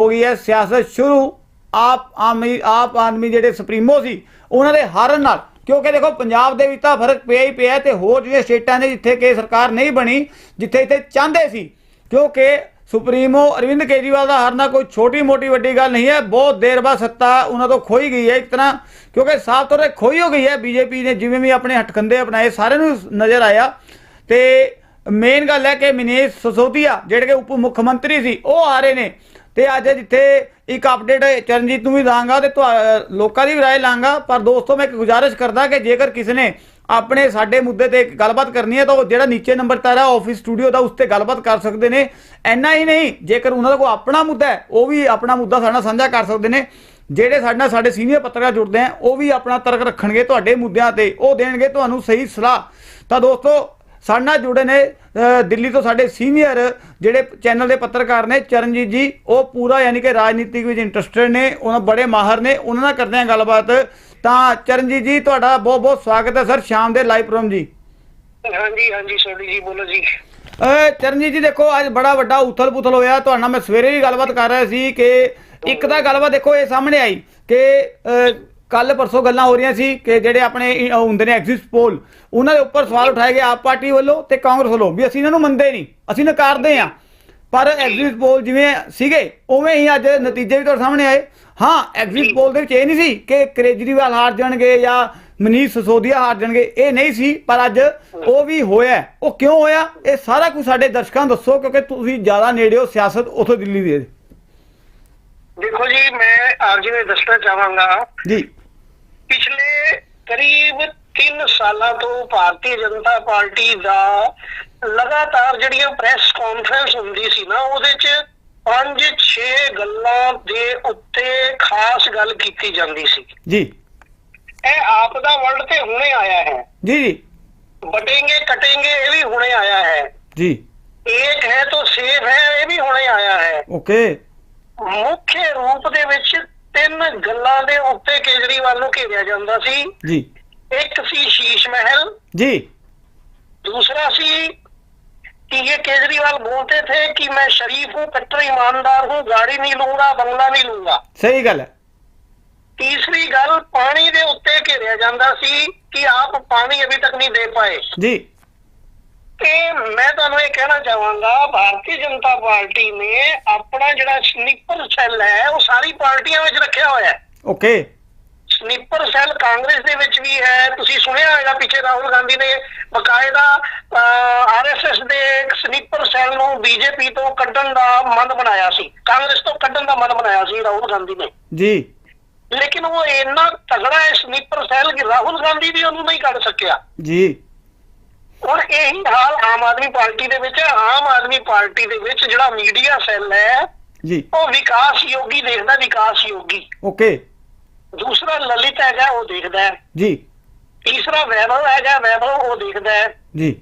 ਹੋ ਗਈ ਹੈ। ਸਿਆਸਤ ਸ਼ੁਰੂ ਆਪ ਆਮੀ ਆਪ ਆਦਮੀ ਜਿਹੜੇ ਸੁਪਰੀਮੋ ਸੀ, ਉਹਨਾਂ ਦੇ ਹਾਰਨ ਨਾਲ। ਕਿਉਂਕਿ ਦੇਖੋ, ਪੰਜਾਬ ਦੇ ਵਿੱਚ ਤਾਂ ਫ਼ਰਕ ਪਿਆ ਹੀ ਪਿਆ ਤੇ ਹੋਰ ਜਿਹੜੀਆਂ ਸਟੇਟਾਂ ਨੇ ਜਿੱਥੇ ਕਿ ਸਰਕਾਰ ਨਹੀਂ ਬਣੀ, ਜਿੱਥੇ ਇੱਥੇ ਚਾਹੁੰਦੇ ਸੀ, ਕਿਉਂਕਿ ਸੁਪਰੀਮੋ ਅਰਵਿੰਦ ਕੇਜਰੀਵਾਲ ਦਾ ਹਾਰਨਾ ਕੋਈ ਛੋਟੀ ਮੋਟੀ ਵੱਡੀ ਗੱਲ ਨਹੀਂ ਹੈ। ਬਹੁਤ ਦੇਰ ਬਾਅਦ ਸੱਤਾ ਉਹਨਾਂ ਤੋਂ ਖੋਈ ਗਈ ਹੈ ਇੱਕ ਤਰ੍ਹਾਂ, ਕਿਉਂਕਿ ਸਾਫ਼ ਤੌਰ ਤੇ ਖੋਈ ਹੋ ਗਈ ਹੈ। ਬੀਜੇਪੀ ਨੇ ਜਿਵੇਂ ਵੀ ਆਪਣੇ ਹਟਕੰਦੇ ਅਪਣਾਏ, ਸਾਰਿਆਂ ਨੂੰ ਨਜ਼ਰ ਆਇਆ। ਤੇ ਮੇਨ ਗੱਲ ਹੈ ਕਿ ਮਨੀਸ਼ ਸਸੋਦੀਆ, ਜਿਹੜੇ ਕਿ ਉਪ ਮੁੱਖ ਮੰਤਰੀ ਸੀ, ਉਹ ਆ ਰਹੇ ਨੇ। ਤੇ ਅੱਜ ਜਿੱਥੇ ਇੱਕ ਅਪਡੇਟ ਚਰਨਜੀਤ ਨੂੰ ਵੀ ਦਾਂਗਾ ਤੇ ਤੁਹਾ- ਲੋਕਾਂ ਦੀ ਵੀ ਰਾਏ ਲਾਂਗਾ, ਪਰ ਦੋਸਤੋ ਮੈਂ ਇੱਕ ਗੁਜ਼ਾਰਿਸ਼ ਕਰਦਾ ਕਿ ਜੇਕਰ ਕਿਸੇ ਨੇ ਆਪਣੇ ਸਾਡੇ ਮੁੱਦੇ ਤੇ ਗੱਲਬਾਤ ਕਰਨੀ ਹੈ ਤਾਂ ਉਹ ਜਿਹੜਾ ਨੀਚੇ ਨੰਬਰ ਤਾਰਾ ਆਫਿਸ ਸਟੂਡੀਓ ਦਾ, ਉਸ ਤੇ ਗੱਲਬਾਤ ਕਰ ਸਕਦੇ ਨੇ। ਐਨਾ ਹੀ ਨਹੀਂ, ਜੇਕਰ ਉਹਨਾਂ ਦਾ ਕੋਈ ਆਪਣਾ ਮੁੱਦਾ ਹੈ, ਉਹ ਵੀ ਆਪਣਾ ਮੁੱਦਾ ਸਾਡੇ ਨਾਲ ਸਾਂਝਾ ਕਰ ਸਕਦੇ ਨੇ। ਜਿਹੜੇ ਸਾਡੇ ਨਾਲ ਸਾਡੇ ਸੀਨੀਅਰ ਪੱਤਰਕਾਰ ਜੁੜਦੇ ਆ ਉਹ ਵੀ ਆਪਣਾ ਤਰਕ ਰੱਖਣਗੇ ਤੁਹਾਡੇ ਮੁੱਦਿਆਂ ਤੇ, ਉਹ ਦੇਣਗੇ ਤੁਹਾਨੂੰ ਸਹੀ ਸਲਾਹ। ਤਾਂ ਦੋਸਤੋ ਸਾਡੇ ਨਾਲ ਜੁੜੇ ਨੇ ਦਿੱਲੀ ਤੋਂ ਸਾਡੇ ਸੀਨੀਅਰ ਜਿਹੜੇ ਚੈਨਲ ਦੇ ਪੱਤਰਕਾਰ ਨੇ ਚਰਨਜੀਤ ਜੀ ਉਹ ਪੂਰਾ ਯਾਨੀ ਕਿ ਰਾਜਨੀਤਿਕ ਵਿੱਚ ਇੰਟਰਸਟਡ ਨੇ ਉਹਨਾਂ ਬੜੇ ਮਾਹਰ ਨੇ ਉਹਨਾਂ ਨਾਲ ਕਰਦੇ ਆ ਗੱਲਬਾਤ। ਤਾਂ ਚਰਨਜੀਤ ਜੀ ਤੁਹਾਡਾ ਬਹੁਤ ਬਹੁਤ ਸਵਾਗਤ ਹੈ ਸਰ ਸ਼ਾਮ ਦੇ ਲਾਈਵ ਪ੍ਰੋਗਰਾਮ ਜੀ। ਹਾਂਜੀ ਹਾਂਜੀ ਸੋਢੀ ਜੀ ਬੋਲੋ ਜੀ। ਚਰਨਜੀਤ ਜੀ ਦੇਖੋ ਅੱਜ ਬੜਾ ਵੱਡਾ ਉਥਲ ਪੁਥਲ ਹੋਇਆ। ਤੁਹਾਡੇ ਮੈਂ ਸਵੇਰੇ ਵੀ ਗੱਲਬਾਤ ਕਰ ਰਿਹਾ ਸੀ ਕਿ ਇੱਕ ਤਾਂ ਗੱਲਬਾਤ ਦੇਖੋ ਇਹ ਸਾਹਮਣੇ ਆਈ ਕਿ ਕੱਲ ਪਰਸੋਂ ਗੱਲਾਂ ਹੋ ਰਹੀਆਂ ਸੀ ਕਿ ਜਿਹੜੇ ਆਪਣੇ ਹੁੰਦੇ ਨੇ ਐਗਜ਼ਿਟ ਪੋਲ ਉਹਨਾਂ ਦੇ ਉੱਪਰ ਸਵਾਲ ਉਠਾਏ ਗਏ ਆਪ ਪਾਰਟੀ ਵੱਲੋਂ ਤੇ ਕਾਂਗਰਸ ਵੱਲੋਂ ਵੀ ਅਸੀਂ ਇਹਨਾਂ ਨੂੰ ਮੰਨਦੇ ਨਹੀਂ ਅਸੀਂ ਨਕਾਰਦੇ ਆ ਪਰ ਐਗਜ਼ਿਟ ਪੋਲ ਜਿਵੇਂ ਸੀਗੇ ਉਵੇਂ ਹੀ ਅੱਜ ਨਤੀਜੇ ਵੀ ਤੁਹਾਡੇ ਸਾਹਮਣੇ ਆਏ। ਹਾਂ ਐਗਜ਼ਿਟ ਪੋਲ ਦੇ ਵਿੱਚ ਇਹ ਨਹੀਂ ਸੀ ਕਿ ਕੇਜਰੀਵਾਲ ਹਾਰ ਜਾਣਗੇ ਜਾਂ ਮਨੀਸ਼ ਸਸੋਦੀਆ ਹਾਰ ਜਾਣਗੇ ਇਹ ਨਹੀਂ ਸੀ ਪਰ ਅੱਜ ਉਹ ਵੀ ਹੋਇਆ। ਉਹ ਕਿਉਂ ਹੋਇਆ? ਇਹ ਸਾਰਾ ਕੁਝ ਸਾਡੇ ਦਰਸ਼ਕਾਂ ਨੂੰ ਦੱਸੋ ਕਿਉਂਕਿ ਤੁਸੀਂ ਜ਼ਿਆਦਾ ਨੇੜੇ ਹੋ ਸਿਆਸਤ ਉਥੋਂ ਦਿੱਲੀ ਦੇ ਦੇਖੋ ਜੀ ਮੈਂ ਆਪ ਜੀ ਨੂੰ ਦੱਸਣਾ ਚਾਹਾਂਗਾ ਜੀ। ਪਿਛਲੇ ਕਰੀਬ 3 ਸਾਲਾਂ ਤੋਂ ਭਾਰਤੀ ਜਨਤਾ ਪਾਰਟੀ ਦਾ ਲਗਾਤਾਰ ਜਿਹੜੀਆਂ ਪ੍ਰੈਸ ਕਾਨਫਰੰਸ ਹੁੰਦੀ ਸੀ ਨਾ ਉਹਦੇ 'ਚ 5-6 ਗੱਲਾਂ ਦੇ ਉੱਤੇ ਖਾਸ ਗੱਲ ਕੀਤੀ ਜਾਂਦੀ ਸੀ। ਜੀ। ਇਹ ਆਪ ਦਾ ਵਰਡ ਤੇ ਹੁਣੇ ਆਇਆ ਹੈ। ਜੀ ਜੀ। ਬਟेंगे ਕਟेंगे ਇਹ ਵੀ ਹੁਣੇ ਆਇਆ ਹੈ। ਜੀ। ਇੱਕ ਹੈ ਤਾਂ ਸੇਫ ਹੈ ਇਹ ਵੀ ਹੁਣੇ ਆਇਆ ਹੈ। ਓਕੇ। ਮੁੱਖ ਰੂਪ ਦੇ ਵਿੱਚ ਤਿੰਨ ਗੱਲਾਂ ਦੇ ਉੱਤੇ ਕੇਜਰੀਵਾਲ ਨੂੰ ਘੇਰਿਆ ਜਾਂਦਾ ਸੀ ਜੀ ਇੱਕ ਸੀ ਸ਼ੀਸ਼ ਮਹਿਲ ਜੀ दूसरा सी कि ये केजरीवाल बोलते थे कि मैं शरीफ हूँ कट्टर ईमानदार हूँ गाड़ी नहीं लूंगा बंगला नहीं लूंगा ਸਹੀ ਗੱਲ ਹੈ तीसरी गल पानी ਦੇ ਉੱਤੇ ਘੇਰਿਆ ਜਾਂਦਾ ਸੀ ਕਿ ਆਪ ਪਾਣੀ ਅਭੀ ਤੱਕ ਨਹੀਂ ਦੇ ਪਾਏ ਜੀ ਤੇ ਮੈਂ ਤੁਹਾਨੂੰ ਇਹ ਕਹਿਣਾ ਚਾਹਾਂਗਾ ਭਾਰਤੀ ਜਨਤਾ ਪਾਰਟੀ ਨੇ ਆਪਣਾ ਜਿਹੜਾ ਸਨੀਪਰ ਸੈੱਲ ਹੈ ਉਹ ਸਾਰੀ ਪਾਰਟੀਆਂ ਵਿੱਚ ਰੱਖਿਆ ਹੋਇਆ ਹੈ। ਓਕੇ ਸਨੀਪਰ ਸੈੱਲ ਕਾਂਗਰਸ ਦੇ ਵਿੱਚ ਵੀ ਹੈ। ਤੁਸੀਂ ਸੁਣਿਆ ਹੋਵੇਗਾ ਪਿੱਛੇ ਰਾਹੁਲ ਗਾਂਧੀ ਨੇ ਬਕਾਇਦਾ ਆਰਐਸਐਸ ਦੇ ਸਨੀਪਰ ਸੈੱਲ ਨੂੰ ਬੀਜੇਪੀ ਤੋਂ ਕੱਢਣ ਦਾ ਮਨ ਬਣਾਇਆ ਸੀ। ਕਾਂਗਰਸ ਤੋਂ ਕੱਢਣ ਦਾ ਮਨ ਬਣਾਇਆ ਸੀ ਰਾਹੁਲ ਗਾਂਧੀ ਨੇ। ਜੀ। ਲੇਕਿਨ ਉਹ ਇੰਨਾ ਤਗੜਾ ਹੈ ਸਨੀਪਰ ਸੈੱਲ ਕਿ ਰਾਹੁਲ ਗਾਂਧੀ ਵੀ ਉਹਨੂੰ ਨਹੀਂ ਕੱਢ ਸਕਿਆ। ਜੀ। ਹੁਣ ਇਹੀ ਹਾਲ ਆਮ ਆਦਮੀ ਪਾਰਟੀ ਦੇ ਵਿੱਚ ਹੈ। ਆਮ ਆਦਮੀ ਪਾਰਟੀ ਦੇ ਵਿੱਚ ਜਿਹੜਾ ਮੀਡੀਆ ਸੈੱਲ ਹੈ ਜੀ। ਉਹ ਵਿਕਾਸ ਯੋਗੀ ਦੇਖਦਾ ਵਿਕਾਸ ਯੋਗੀ। ਓਕੇ। ਦੂਸਰਾ ਲਲਿਤ ਹੈਗਾ ਉਹ ਦੇਖਦਾ ਹੈ। ਜੀ। ਤੀਸਰਾ ਵੈਭਵ ਹੈਗਾ ਵੈਭਵ ਉਹ ਦੇਖਦਾ ਹੈ। ਜੀ।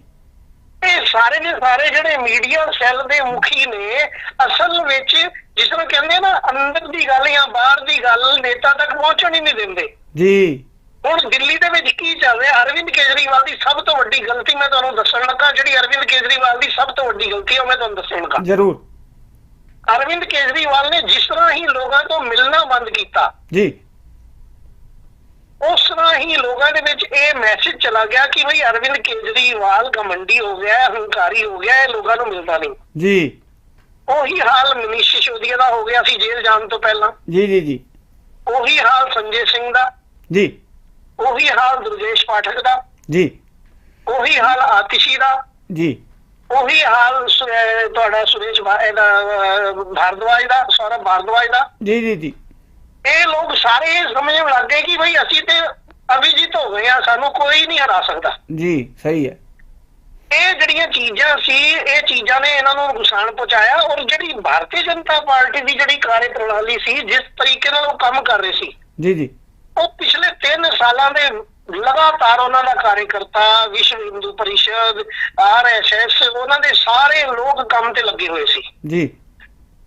ਇਹ ਸਾਰੇ ਦੇ ਸਾਰੇ ਜਿਹੜੇ ਮੀਡੀਆ ਸੈੱਲ ਦੇ ਮੁਖੀ ਨੇ ਅਸਲ ਵਿੱਚ ਜਿਸ ਨੂੰ ਕਹਿੰਦੇ ਆ ਨਾ ਅੰਦਰ ਦੀ ਗੱਲ ਜਾਂ ਬਾਹਰ ਦੀ ਗੱਲ ਨੇਤਾ ਤੱਕ ਪਹੁੰਚਣ ਹੀ ਨਹੀਂ ਦਿੰਦੇ। ਜੀ। ਹੁਣ ਦਿੱਲੀ ਦੇ ਵਿੱਚ ਕੀ ਚੱਲ ਰਿਹਾ? ਅਰਵਿੰਦ ਕੇਜਰੀਵਾਲ ਦੀ ਸਭ ਤੋਂ ਵੱਡੀ ਗਲਤੀ ਮੈਂ ਤੁਹਾਨੂੰ ਦੱਸਣ ਲੱਗਾ ਜਿਹੜੀ ਅਰਵਿੰਦ ਕੇਜਰੀਵਾਲ ਦੀ ਸਭ ਤੋਂ ਵੱਡੀ ਗਲਤੀ ਹੈ ਉਹ ਮੈਂ ਤੁਹਾਨੂੰ ਦੱਸਣ ਲੱਗਾ। ਜ਼ਰੂਰ। ਅਰਵਿੰਦ ਕੇਜਰੀਵਾਲ ਨੇ ਜਿਸ ਤਰ੍ਹਾਂ ਹੀ ਲੋਕਾਂ ਤੋਂ ਮਿਲਣਾ ਬੰਦ ਕੀਤਾ ਜੀ। ਉਸ ਤਰ੍ਹਾਂ ਹੀ ਲੋਕਾਂ ਦੇ ਵਿੱਚ ਇਹ ਮੈਸੇਜ ਚਲਾ ਗਿਆ ਕਿ ਭਈ ਅਰਵਿੰਦ ਕੇਜਰੀਵਾਲ ਗਮੰਡੀ ਹੋ ਗਿਆ ਹੈ, ਹੰਕਾਰੀ ਹੋ ਗਿਆ ਹੈ ਲੋਕਾਂ ਨੂੰ ਮਿਲਦਾ ਨਹੀਂ। ਜੀ। ਉਹੀ ਹਾਲ ਮਨੀਸ਼ ਸਿਸੋਦੀਆ ਦਾ ਹੋ ਗਿਆ ਸੀ ਜੇਲ੍ਹ ਜਾਣ ਤੋਂ ਪਹਿਲਾਂ। ਜੀ ਜੀ ਜੀ। ਉਹੀ ਹਾਲ ਸੰਜੇ ਸਿੰਘ ਦਾ। ਜੀ। ਉਹੀ ਹਾਲ ਦੁਰਜੇਸ਼ ਪਾਠਕ ਦਾ ਜੀ। ਉਹੀ ਹਾਲ ਆਤਿਸ਼ੀ ਦਾ ਜੀ। ਉਹੀ ਹਾਲ ਤੁਹਾਡਾ ਸੁਰੇਸ਼ ਭਾਰਦਵਾਜ ਦਾ ਸੌਰਵ ਭਾਰਦਵਾਜ ਦਾ। ਜੀ ਜੀ ਜੀ। ਇਹ ਲੋਕ ਸਾਰੇ ਸਮਝਣ ਲੱਗ ਗਏ ਕਿ ਭਈ ਅਸੀਂ ਤੇ ਅਭਿਜੀਤ ਹੋ ਗਏ ਆ ਸਾਨੂੰ ਕੋਈ ਨਹੀਂ ਹਰਾ ਸਕਦਾ। ਜੀ ਸਹੀ ਹੈ। ਇਹ ਜਿਹੜੀਆਂ ਚੀਜ਼ਾਂ ਸੀ ਇਹ ਚੀਜ਼ਾਂ ਨੇ ਇਹਨਾਂ ਨੂੰ ਨੁਕਸਾਨ ਪਹੁੰਚਾਇਆ ਔਰ ਜਿਹੜੀ ਭਾਰਤੀ ਜਨਤਾ ਪਾਰਟੀ ਦੀ ਜਿਹੜੀ ਕਾਰਜ ਪ੍ਰਣਾਲੀ ਸੀ ਜਿਸ ਤਰੀਕੇ ਨਾਲ ਉਹ ਕੰਮ ਕਰ ਰਹੇ ਸੀ। ਜੀ ਜੀ। ਉਹ ਪਿਛਲੇ 3 ਸਾਲਾਂ ਦੇ ਲਗਾਤਾਰ ਉਹਨਾਂ ਦਾ ਕਾਰਜਕਰਤਾ ਵਿਸ਼ਵ ਹਿੰਦੂ ਪਰਿਸ਼ਦ ਆਰਐਸਐਸ ਉਹਨਾਂ ਦੇ ਸਾਰੇ ਲੋਕ ਕੰਮ ਤੇ ਲੱਗੇ ਹੋਏ ਸੀ। ਜੀ।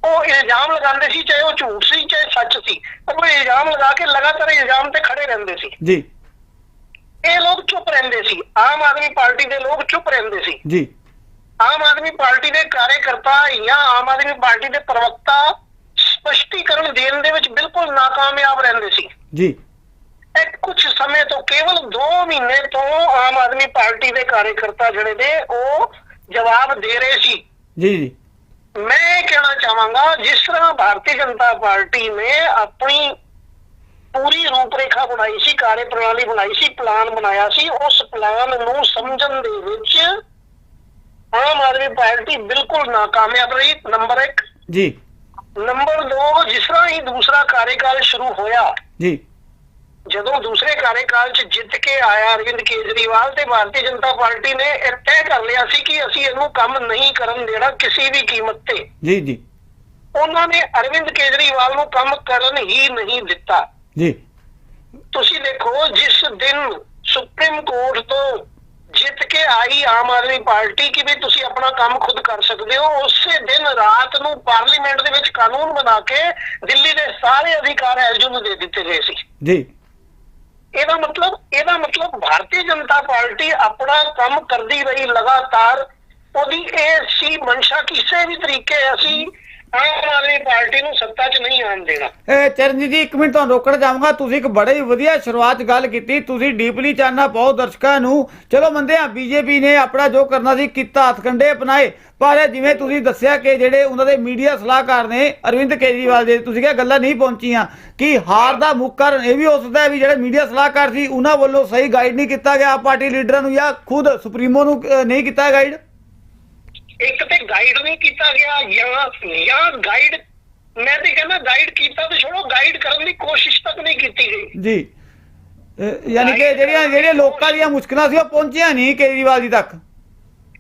ਉਹ ਇਲਜ਼ਾਮ ਲਗਾਉਂਦੇ ਸੀ ਚਾਹੇ ਉਹ ਝੂਠ ਸੀ ਚਾਹੇ ਸੱਚ ਸੀ ਪਰ ਉਹ ਇਲਜ਼ਾਮ ਲਗਾ ਕੇ ਲਗਾਤਾਰ ਇਲਜ਼ਾਮ ਤੇ ਖੜੇ ਰਹਿੰਦੇ ਸੀ। ਜੀ। ਇਹ ਲੋਕ ਚੁੱਪ ਰਹਿੰਦੇ ਸੀ। ਆਮ ਆਦਮੀ ਪਾਰਟੀ ਦੇ ਲੋਕ ਚੁੱਪ ਰਹਿੰਦੇ ਸੀ। ਜੀ। ਆਮ ਆਦਮੀ ਪਾਰਟੀ ਦੇ ਕਾਰਜਕਰਤਾ ਜਾਂ ਆਮ ਆਦਮੀ ਪਾਰਟੀ ਦੇ ਪ੍ਰਵਕਤਾ ਸਪਸ਼ਟੀਕਰਨ ਦੇਣ ਦੇ ਵਿੱਚ ਬਿਲਕੁਲ ਨਾਕਾਮਯਾਬ ਰਹਿੰਦੇ ਸੀ। ਜੀ। ਕੁਝ ਸਮੇਂ ਤੋਂ ਕੇਵਲ 2 ਮਹੀਨੇ ਤੋਂ ਆਮ ਆਦਮੀ ਪਾਰਟੀ ਦੇ ਕਾਰਜਕਰਤਾ ਜਿਹੜੇ ਨੇ ਉਹ ਜਵਾਬ ਦੇ ਰਹੇ ਸੀ। ਜੀ ਜੀ। ਮੈਂ ਇਹ ਕਹਿਣਾ ਚਾਹਾਂਗਾ ਜਿਸ ਤਰ੍ਹਾਂ ਭਾਰਤੀ ਜਨਤਾ ਪਾਰਟੀ ਨੇ ਆਪਣੀ ਪੂਰੀ ਰੂਪਰੇਖਾ ਬਣਾਈ ਸੀ ਕਾਰਜ ਪ੍ਰਣਾਲੀ ਬਣਾਈ ਸੀ ਪਲਾਨ ਬਣਾਇਆ ਸੀ ਉਸ ਪਲਾਨ ਨੂੰ ਸਮਝਣ ਦੇ ਵਿੱਚ ਆਮ ਆਦਮੀ ਪਾਰਟੀ ਬਿਲਕੁਲ ਨਾਕਾਮਯਾਬ ਰਹੀ। ਨੰਬਰ 1 ਜੀ। ਨੰਬਰ 2 ਜਿਸ ਤਰ੍ਹਾਂ ਹੀ ਦੂਸਰਾ ਕਾਰਜਕਾਲ ਸ਼ੁਰੂ ਹੋਇਆ ਜੀ। ਜਦੋਂ ਦੂਸਰੇ ਕਾਰਜਕਾਲ 'ਚ ਜਿੱਤ ਕੇ ਆਇਆ ਅਰਵਿੰਦ ਕੇਜਰੀਵਾਲ ਤੇ ਭਾਰਤੀ ਜਨਤਾ ਪਾਰਟੀ ਨੇ ਇਹ ਤੈਅ ਕਰ ਲਿਆ ਸੀ ਕਿ ਅਸੀਂ ਇਹਨੂੰ ਕੰਮ ਨਹੀਂ ਕਰਨ ਦੇਣਾ ਕਿਸੇ ਵੀ ਕੀਮਤ ਤੇ। ਜੀ ਜੀ। ਉਹਨਾਂ ਨੇ ਅਰਵਿੰਦ ਕੇਜਰੀਵਾਲ ਨੂੰ ਕੰਮ ਕਰਨ ਹੀ ਨਹੀਂ ਦਿੱਤਾ। ਜੀ। ਤੁਸੀਂ ਦੇਖੋ ਜਿਸ ਦਿਨ ਸੁਪਰੀਮ ਕੋਰਟ ਤੋਂ ਜਿੱਤ ਕੇ ਆਈ ਆਮ ਆਦਮੀ ਪਾਰਟੀ ਕਿ ਵੀ ਤੁਸੀਂ ਆਪਣਾ ਕੰਮ ਖੁਦ ਕਰ ਸਕਦੇ ਹੋ ਉਸੇ ਦਿਨ ਰਾਤ ਨੂੰ ਪਾਰਲੀਮੈਂਟ ਦੇ ਵਿੱਚ ਕਾਨੂੰਨ ਬਣਾ ਕੇ ਦਿੱਲੀ ਦੇ ਸਾਰੇ ਅਧਿਕਾਰ ਐਲਜੂ ਨੂੰ ਦੇ ਦਿੱਤੇ ਗਏ ਸੀ। ਜੀ। ਇਹਦਾ ਮਤਲਬ ਇਹਦਾ ਮਤਲਬ ਭਾਰਤੀ ਜਨਤਾ ਪਾਰਟੀ ਆਪਣਾ ਕੰਮ ਕਰਦੀ ਰਹੀ ਲਗਾਤਾਰ। ਉਹਦੀ ਇਹ ਸੀ ਮਨਸ਼ਾ ਕਿਸੇ ਵੀ ਤਰੀਕੇ ਅਸੀਂ ਆਮ ਆਦਮੀ ਪਾਰਟੀ ਨੂੰ ਸੱਤਾ 'ਚ ਨਹੀਂ ਆਉਣ ਦੇਣਾ। ਇਹ ਚਰਨਜੀਤ ਜੀ ਇੱਕ ਮਿੰਟ ਤੁਹਾਨੂੰ ਰੋਕਣ ਚਾਹਾਂਗਾ ਤੁਸੀਂ ਇੱਕ ਬੜੇ ਹੀ ਵਧੀਆ ਸ਼ੁਰੂਆਤ ਗੱਲ ਕੀਤੀ। ਤੁਸੀਂ ਡੀਪਲੀ ਚਾਨਣਾ ਪਾਓ ਦਰਸ਼ਕਾਂ ਨੂੰ। ਚਲੋ ਮੰਨਦੇ ਆ ਬੀਜੇਪੀ ਨੇ ਆਪਣਾ ਜੋ ਕਰਨਾ ਸੀ ਕੀਤਾ ਹੱਥਕੰਡੇ ਅਪਣਾਏ। ਪਰ ਜਿਵੇਂ ਤੁਸੀਂ ਦੱਸਿਆ ਕਿ ਜਿਹੜੇ ਉਹਨਾਂ ਦੇ ਮੀਡੀਆ ਸਲਾਹਕਾਰ ਨੇ ਅਰਵਿੰਦ ਕੇਜਰੀਵਾਲ ਦੇ ਤੁਸੀਂ ਕਿਹਾ ਗੱਲਾਂ ਨਹੀਂ ਪਹੁੰਚੀਆਂ। ਕਿ ਹਾਰ ਦਾ ਮੁੱਖ ਕਾਰਨ ਇਹ ਵੀ ਹੋ ਸਕਦਾ ਹੈ ਵੀ ਜਿਹੜੇ ਮੀਡੀਆ ਸਲਾਹਕਾਰ ਸੀ ਉਹਨਾਂ ਵੱਲੋਂ ਸਹੀ ਗਾਈਡ ਨਹੀਂ ਕੀਤਾ ਗਿਆ। ਪਾਰਟੀ ਲੀਡਰਾਂ ਨੂੰ ਜਾਂ ਖੁਦ ਸੁਪਰੀਮੋ ਨੂੰ ਅਹ, ਨਹੀਂ ਕੀਤਾ ਗਾਈਡ ਇੱਕ ਤੇ ਗਾਈਡ ਨਹੀਂ ਕੀਤਾ ਗਿਆ ਜਾਂ ਜਾਂ ਗਾਈਡ ਮੈਂ ਤੇ ਕਹਿੰਦਾ ਗਾਈਡ ਕੀਤਾ ਤੇ ਛੋੜੋ ਗਾਈਡ ਕਰਨ ਦੀ ਕੋਸ਼ਿਸ਼ ਤੱਕ ਨਹੀਂ ਕੀਤੀ ਗਈ। ਜੀ। ਯਾਨੀ ਕਿ ਜਿਹੜੀਆਂ ਜਿਹੜੀਆਂ ਲੋਕਾਂ ਦੀਆਂ ਮੁਸ਼ਕਲਾਂ ਸੀ ਉਹ ਪਹੁੰਚੀਆਂ ਨਹੀਂ ਕੇਜਰੀਵਾਲ ਜੀ ਤੱਕ।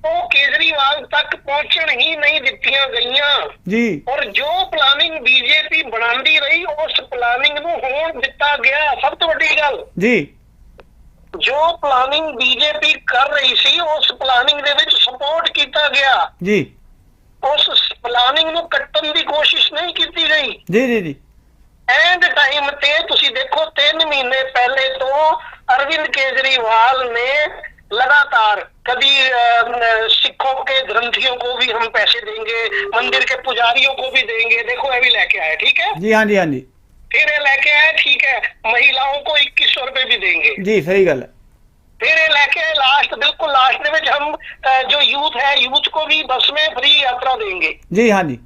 ਉਹ ਕੇਜਰੀਵਾਲ ਤੱਕ ਪਹੁੰਚਣ ਹੀ ਨਹੀਂ ਦਿੱਤੀਆਂ ਗਈਆਂ। ਜੀ। ਔਰ ਜੋ ਪਲਾਨਿੰਗ ਬੀਜੇਪੀ ਬਣਾਉਂਦੀ ਰਹੀ ਉਸ ਪਲਾਨਿੰਗ ਨੂੰ ਹੋਣ ਦਿੱਤਾ ਗਿਆ ਸਭ ਤੋਂ ਵੱਡੀ ਗੱਲ ਜੀ। ਜੋ ਪਲਾਨਿੰਗ ਬੀਜੇਪੀ ਕਰ ਰਹੀ ਸੀ ਉਸ ਸਪੋਰਟ ਕੀਤਾ ਗਿਆ ਜੀ ਉਸ ਪਲਾਨਿੰਗ ਨੂੰ ਕੱਟਣ ਦੀ ਕੋਸ਼ਿਸ਼ ਨਹੀਂ ਕੀਤੀ ਗਈ ਜੀ ਜੀ ਜੀ ਐਂਡ ਟਾਈਮ ਤੇ ਤੁਸੀਂ ਦੇਖੋ 3 ਮਹੀਨੇ ਪਹਿਲੇ ਤੋਂ ਅਰਵਿੰਦ ਕੇਜਰੀਵਾਲ ਨੇ लगातार कभी अ, सिखों के ग्रंथियों को भी हम पैसे देंगे मंदिर के पुजारियों को भी देंगे देखो ये भी लेके आए ठीक है ਜੀ ਹਾਂਜੀ ਹਾਂਜੀ फिर ये लेके आए ठीक है महिलाओं को इक्कीस सौ रुपए भी देंगे ਜੀ ਸਹੀ ਗੱਲ ਹੈ फिर ये लेके आए लास्ट बिल्कुल लास्ट में हम अ, जो यूथ है यूथ को भी बस में फ्री यात्रा देंगे ਜੀ ਹਾਂਜੀ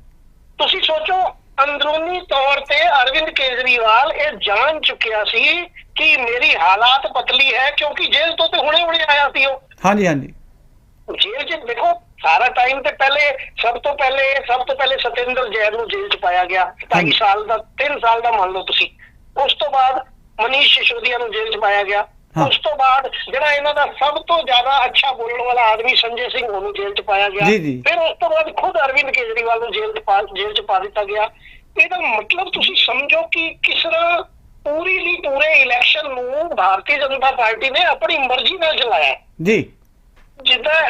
ਤੁਸੀਂ ਸੋਚੋ ਅੰਦਰੂਨੀ ਤੌਰ ਤੇ ਅਰਵਿੰਦ ਕੇਜਰੀਵਾਲ ਇਹ ਜਾਣ ਚੁੱਕਿਆ ਸੀ ਕਿ ਮੇਰੀ ਹਾਲਾਤ ਪਤਲੀ ਹੈ ਕਿਉਂਕਿ ਜੇਲ੍ਹ ਤੋਂ ਤੇ ਹੁਣੇ ਹੁਣੇ ਆਇਆ ਸੀ ਉਹ ਹਾਂਜੀ ਹਾਂਜੀ ਜੇਲ੍ਹ 'ਚ ਦੇਖੋ ਸਾਰਾ ਟਾਈਮ ਤੇ ਪਹਿਲੇ ਸਭ ਤੋਂ ਪਹਿਲੇ ਸਭ ਤੋਂ ਪਹਿਲੇ ਸਤਿੰਦਰ ਜੈਨ ਨੂੰ ਜੇਲ੍ਹ 'ਚ ਪਾਇਆ ਗਿਆ 2.5 ਸਾਲ ਦਾ 3 ਸਾਲ ਦਾ ਮੰਨ ਲਓ ਤੁਸੀਂ ਉਸ ਤੋਂ ਬਾਅਦ ਮਨੀਸ਼ ਸਿਸੋਦੀਆ ਨੂੰ ਜੇਲ੍ਹ 'ਚ ਪਾਇਆ ਗਿਆ ਹਾਂ। ਉਸ ਤੋਂ ਬਾਅਦ ਜਿਹੜਾ ਇਹਨਾਂ ਦਾ ਸਭ ਤੋਂ ਜ਼ਿਆਦਾ ਅੱਛਾ ਬੋਲਣ ਵਾਲਾ ਆਦਮੀ ਸੰਜੇ ਸਿੰਘ ਉਹਨੂੰ ਜੇਲ੍ਹ 'ਚ ਪਾਇਆ ਗਿਆ। ਫਿਰ ਉਸ ਤੋਂ ਬਾਅਦ ਖੁਦ ਅਰਵਿੰਦ ਕੇਜਰੀਵਾਲ ਨੂੰ ਜੇਲ੍ਹ 'ਚ ਪਾ ਜੇਲ੍ਹ 'ਚ ਪਾ ਦਿੱਤਾ ਗਿਆ ਇਹਦਾ ਮਤਲਬ ਤੁਸੀਂ ਸਮਝੋ ਕਿ ਕਿਸ ਤਰ੍ਹਾਂ ਪੂਰੀ ਦੀ ਪੂਰੇ ਇਲੈਕਸ਼ਨ ਨੂੰ ਭਾਰਤੀ ਜਨਤਾ ਪਾਰਟੀ ਨੇ ਆਪਣੀ ਮਰਜ਼ੀ ਨਾਲ ਚਲਾਇਆ। ਜੀ ਜਿੱਦਾਂ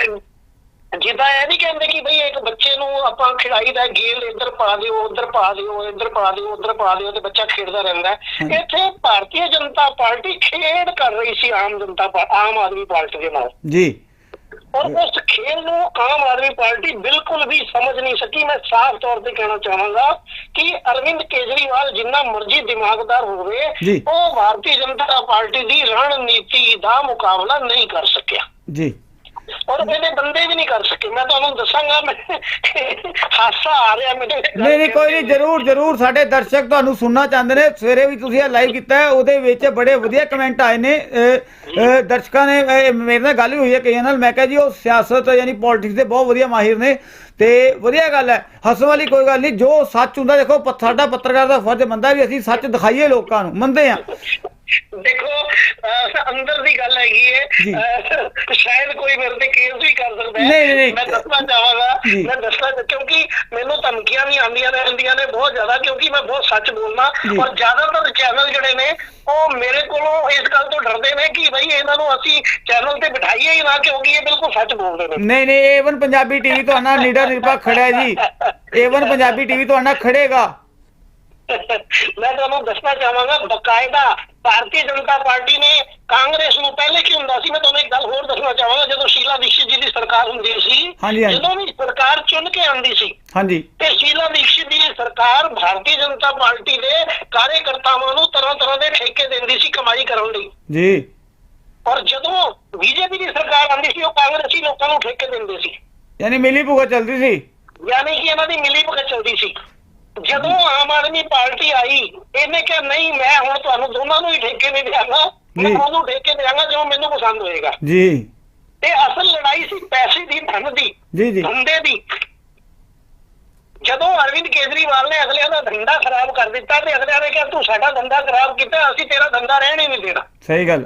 ਜਿੱਦਾਂ ਇਹ ਨਹੀਂ ਕਹਿੰਦੇ ਕਿ ਭਈ ਇੱਕ ਬੱਚੇ ਨੂੰ ਆਪਾਂ ਖਿਡਾਈ ਦਾ ਗੇਲ ਇੱਧਰ ਪਾ ਦਿਓ ਉੱਧਰ ਪਾ ਦਿਓ ਇੱਧਰ ਪਾ ਦਿਓ ਉੱਧਰ ਪਾ ਦਿਓ ਤੇ ਬੱਚਾ ਖੇਡਦਾ ਰਹਿੰਦਾ। ਇੱਥੇ ਭਾਰਤੀ ਜਨਤਾ ਪਾਰਟੀ ਖੇਡ ਕਰ ਰਹੀ ਸੀ ਆਮ ਜਨਤਾ ਆਮ ਆਦਮੀ ਪਾਰਟੀ ਦੇ ਨਾਲ। ਜੀ। ਔਰ ਉਸ ਖੇਲ ਨੂੰ ਆਮ ਆਦਮੀ ਪਾਰਟੀ ਬਿਲਕੁਲ ਵੀ ਸਮਝ ਨਹੀਂ ਸਕੀ। ਮੈਂ ਸਾਫ਼ ਤੌਰ ਤੇ ਕਹਿਣਾ ਚਾਹਾਂਗਾ ਕਿ ਅਰਵਿੰਦ ਕੇਜਰੀਵਾਲ ਜਿੰਨਾ ਮਰਜ਼ੀ ਦਿਮਾਗਦਾਰ ਹੋਵੇ। ਉਹ ਭਾਰਤੀ ਜਨਤਾ ਪਾਰਟੀ ਦੀ ਰਣਨੀਤੀ ਦਾ ਮੁਕਾਬਲਾ ਨਹੀਂ ਕਰ ਸਕਿਆ। ਜੀ। ਔਰ ਇਹਦੇ ਬੰਦੇ ਵੀ ਨਹੀਂ ਕਰ ਸਕੇ। ਮੈਂ ਤੁਹਾਨੂੰ ਦੱਸਾਂਗਾ ਮੈਂ ਹਾਸਾ ਆ ਰਿਹਾ ਮੈਨੂੰ ਨਹੀਂ ਨਹੀਂ ਕੋਈ ਨਹੀਂ ਜਰੂਰ ਜਰੂਰ ਸਾਡੇ ਦਰਸ਼ਕ ਤੁਹਾਨੂੰ ਸੁਣਨਾ ਚਾਹੁੰਦੇ ਨੇ। ਸਵੇਰੇ ਵੀ ਤੁਸੀਂ ਇਹ ਲਾਈਵ ਕੀਤਾ ਹੈ ਉਹਦੇ ਵਿੱਚ ਬੜੇ ਵਧੀਆ ਕਮੈਂਟ ਆਏ ਨੇ। ਦਰਸ਼ਕਾਂ ਨੇ ਮੇਰੇ ਨਾਲ ਗੱਲ ਵੀ ਹੋਈ ਹੈ ਕਈਆਂ ਨਾਲ। ਮੈਂ ਕਿਹਾ ਜੀ ਉਹ ਸਿਆਸਤ ਯਾਨੀ ਪੋਲਿਟਿਕਸ ਦੇ ਬਹੁਤ ਵਧੀਆ ਮਾਹਿਰ ਨੇ ਤੇ ਵਧੀਆ ਗੱਲ ਹੈ। ਹੱਸਣ ਵਾਲੀ ਕੋਈ ਗੱਲ ਨਹੀਂ ਜੋ ਸੱਚ ਹੁੰਦਾ ਦੇਖੋ ਸਾਡਾ ਪੱਤਰਕਾਰ ਦਾ ਫਰਜ਼ ਬੰਦਾ ਵੀ ਅਸੀਂ ਸੱਚ ਦਿਖਾਈਏ ਲੋਕਾਂ ਨੂੰ ਮੰਨਦੇ ਆ ਦੇਖੋ ਅੰਦਰ ਦੀ ਗੱਲ ਹੈਗੀ। ਹੈ ਸ਼ਾਇਦ ਕੋਈ ਮੇਰੇ ਤੇ ਕੇਸ ਵੀ ਕਰ ਸਕਦਾ ਹੈ। ਮੈਂ ਦੱਸਣਾ ਚਾਹਾਂਗਾ। ਮੈਂ ਦੱਸਣਾ ਕਿਉਂਕਿ ਮੈਨੂੰ ਧਮਕੀਆਂ ਵੀ ਆਉਂਦੀਆਂ ਰਹਿੰਦੀਆਂ ਨੇ ਬਹੁਤ ਜ਼ਿਆਦਾ ਕਿਉਂਕਿ ਮੈਂ ਬਹੁਤ ਸੱਚ ਬੋਲਣਾ ਜੀ। ਔਰ ਜ਼ਿਆਦਾਤਰ ਚੈਨਲ ਜਿਹੜੇ ਨੇ ਉਹ ਮੇਰੇ ਕੋਲੋਂ ਇਸ ਗੱਲ ਤੋਂ ਡਰਦੇ ਨੇ ਕਿ ਭਾਈ ਇਹਨਾਂ ਨੂੰ ਅਸੀਂ ਚੈਨਲ ਤੇ ਬਿਠਾਈਏ ਹੀ ਨਾ ਕਿਉਂਕਿ ਇਹ ਬਿਲਕੁਲ ਸੱਚ ਬੋਲਦੇ ਨੇ ਨਹੀਂ ਨਹੀਂ ਏਵਨ ਪੰਜਾਬੀ ਟੀਵੀ ਤੁਹਾਡਾ ਨੀਡਰ ਨਿਰਪੱਖ ਖੜਿਆ ਜੀ ਏਵਨ ਪੰਜਾਬੀ ਟੀਵੀ ਤੁਹਾਡਾ ਖੜੇਗਾ ਮੈਂ ਤੁਹਾਨੂੰ ਦੱਸਣਾ ਚਾਹਾਂਗਾ ਬਕਾਇਦਾ ਭਾਰਤੀ ਜਨਤਾ ਪਾਰਟੀ ਨੇ ਕਾਂਗਰਸ ਨੂੰ ਪਹਿਲੇ ਕੀ ਹੁੰਦਾ ਸੀ ਮੈਂ ਤੁਹਾਨੂੰ ਇੱਕ ਗੱਲ ਹੋਰ ਦੱਸਣਾ ਚਾਹਾਂਗਾ ਜਦੋਂ ਸ਼ੀਲਾ ਦੀਕਸ਼ਿਤ ਜੀ ਦੀ ਸਰਕਾਰ ਹੁੰਦੀ ਸੀ। ਜਦੋਂ ਵੀ ਸਰਕਾਰ ਚੁਣ ਕੇ ਆਉਂਦੀ ਸੀ ਹਾਂਜੀ। ਤੇ ਸ਼ੀਲਾ ਦੀਕਸ਼ਿਤ ਦੀ ਸਰਕਾਰ ਭਾਰਤੀ ਜਨਤਾ ਪਾਰਟੀ ਦੇ ਕਾਰਜਕਰਤਾਵਾਂ ਨੂੰ ਤਰ੍ਹਾਂ ਤਰ੍ਹਾਂ ਦੇ ਠੇਕੇ ਦਿੰਦੀ ਸੀ ਕਮਾਈ ਕਰਨ ਲਈ। ਜੀ। ਔਰ ਜਦੋਂ ਬੀਜੇਪੀ ਦੀ ਸਰਕਾਰ ਆਉਂਦੀ ਸੀ ਉਹ ਕਾਂਗਰਸੀ ਲੋਕਾਂ ਨੂੰ ਠੇਕੇ ਦਿੰਦੇ ਸੀ। ਯਾਨੀ ਮਿਲੀ ਭੁਗਤ ਚੱਲਦੀ ਸੀ। ਯਾਨੀ ਕਿ ਇਹਨਾਂ ਦੀ ਮਿਲੀ ਭਗਤ ਚੱਲਦੀ ਸੀ। ਜਦੋਂ ਆਮ ਆਦਮੀ ਪਾਰਟੀ ਆਈ ਇਹਨੇ ਕਿਹਾ ਨਹੀਂ ਮੈਂ ਹੁਣ ਤੁਹਾਨੂੰ ਦੋਨਾਂ ਨੂੰ ਹੀ ਠੇਕੇ ਨਹੀਂ ਦਿਆਂਗਾ। ਮੈਂ। ਉਹਨੂੰ ਠੇਕੇ ਦਿਆਂਗਾ ਜੋ ਮੈਨੂੰ ਪਸੰਦ ਹੋਏਗਾ। ਜੀ। ਤੇ ਅਸਲ ਲੜਾਈ ਸੀ ਪੈਸੇ ਦੀ ਧਨ ਦੀ ਜੀ ਜੀ। ਧੰਦੇ ਦੀ। ਜਦੋਂ ਅਰਵਿੰਦ ਕੇਜਰੀਵਾਲ ਨੇ ਅਗਲਿਆਂ ਦਾ ਧੰਦਾ ਖਰਾਬ ਕਰ ਦਿੱਤਾ ਤੇ ਅਗਲਿਆਂ ਨੇ ਕਿਹਾ ਤੂੰ ਸਾਡਾ ਧੰਦਾ ਖਰਾਬ ਕੀਤਾ ਅਸੀਂ ਤੇਰਾ ਧੰਦਾ ਰਹਿਣ ਹੀ ਨਹੀਂ ਦੇਣਾ। ਸਹੀ ਗੱਲ।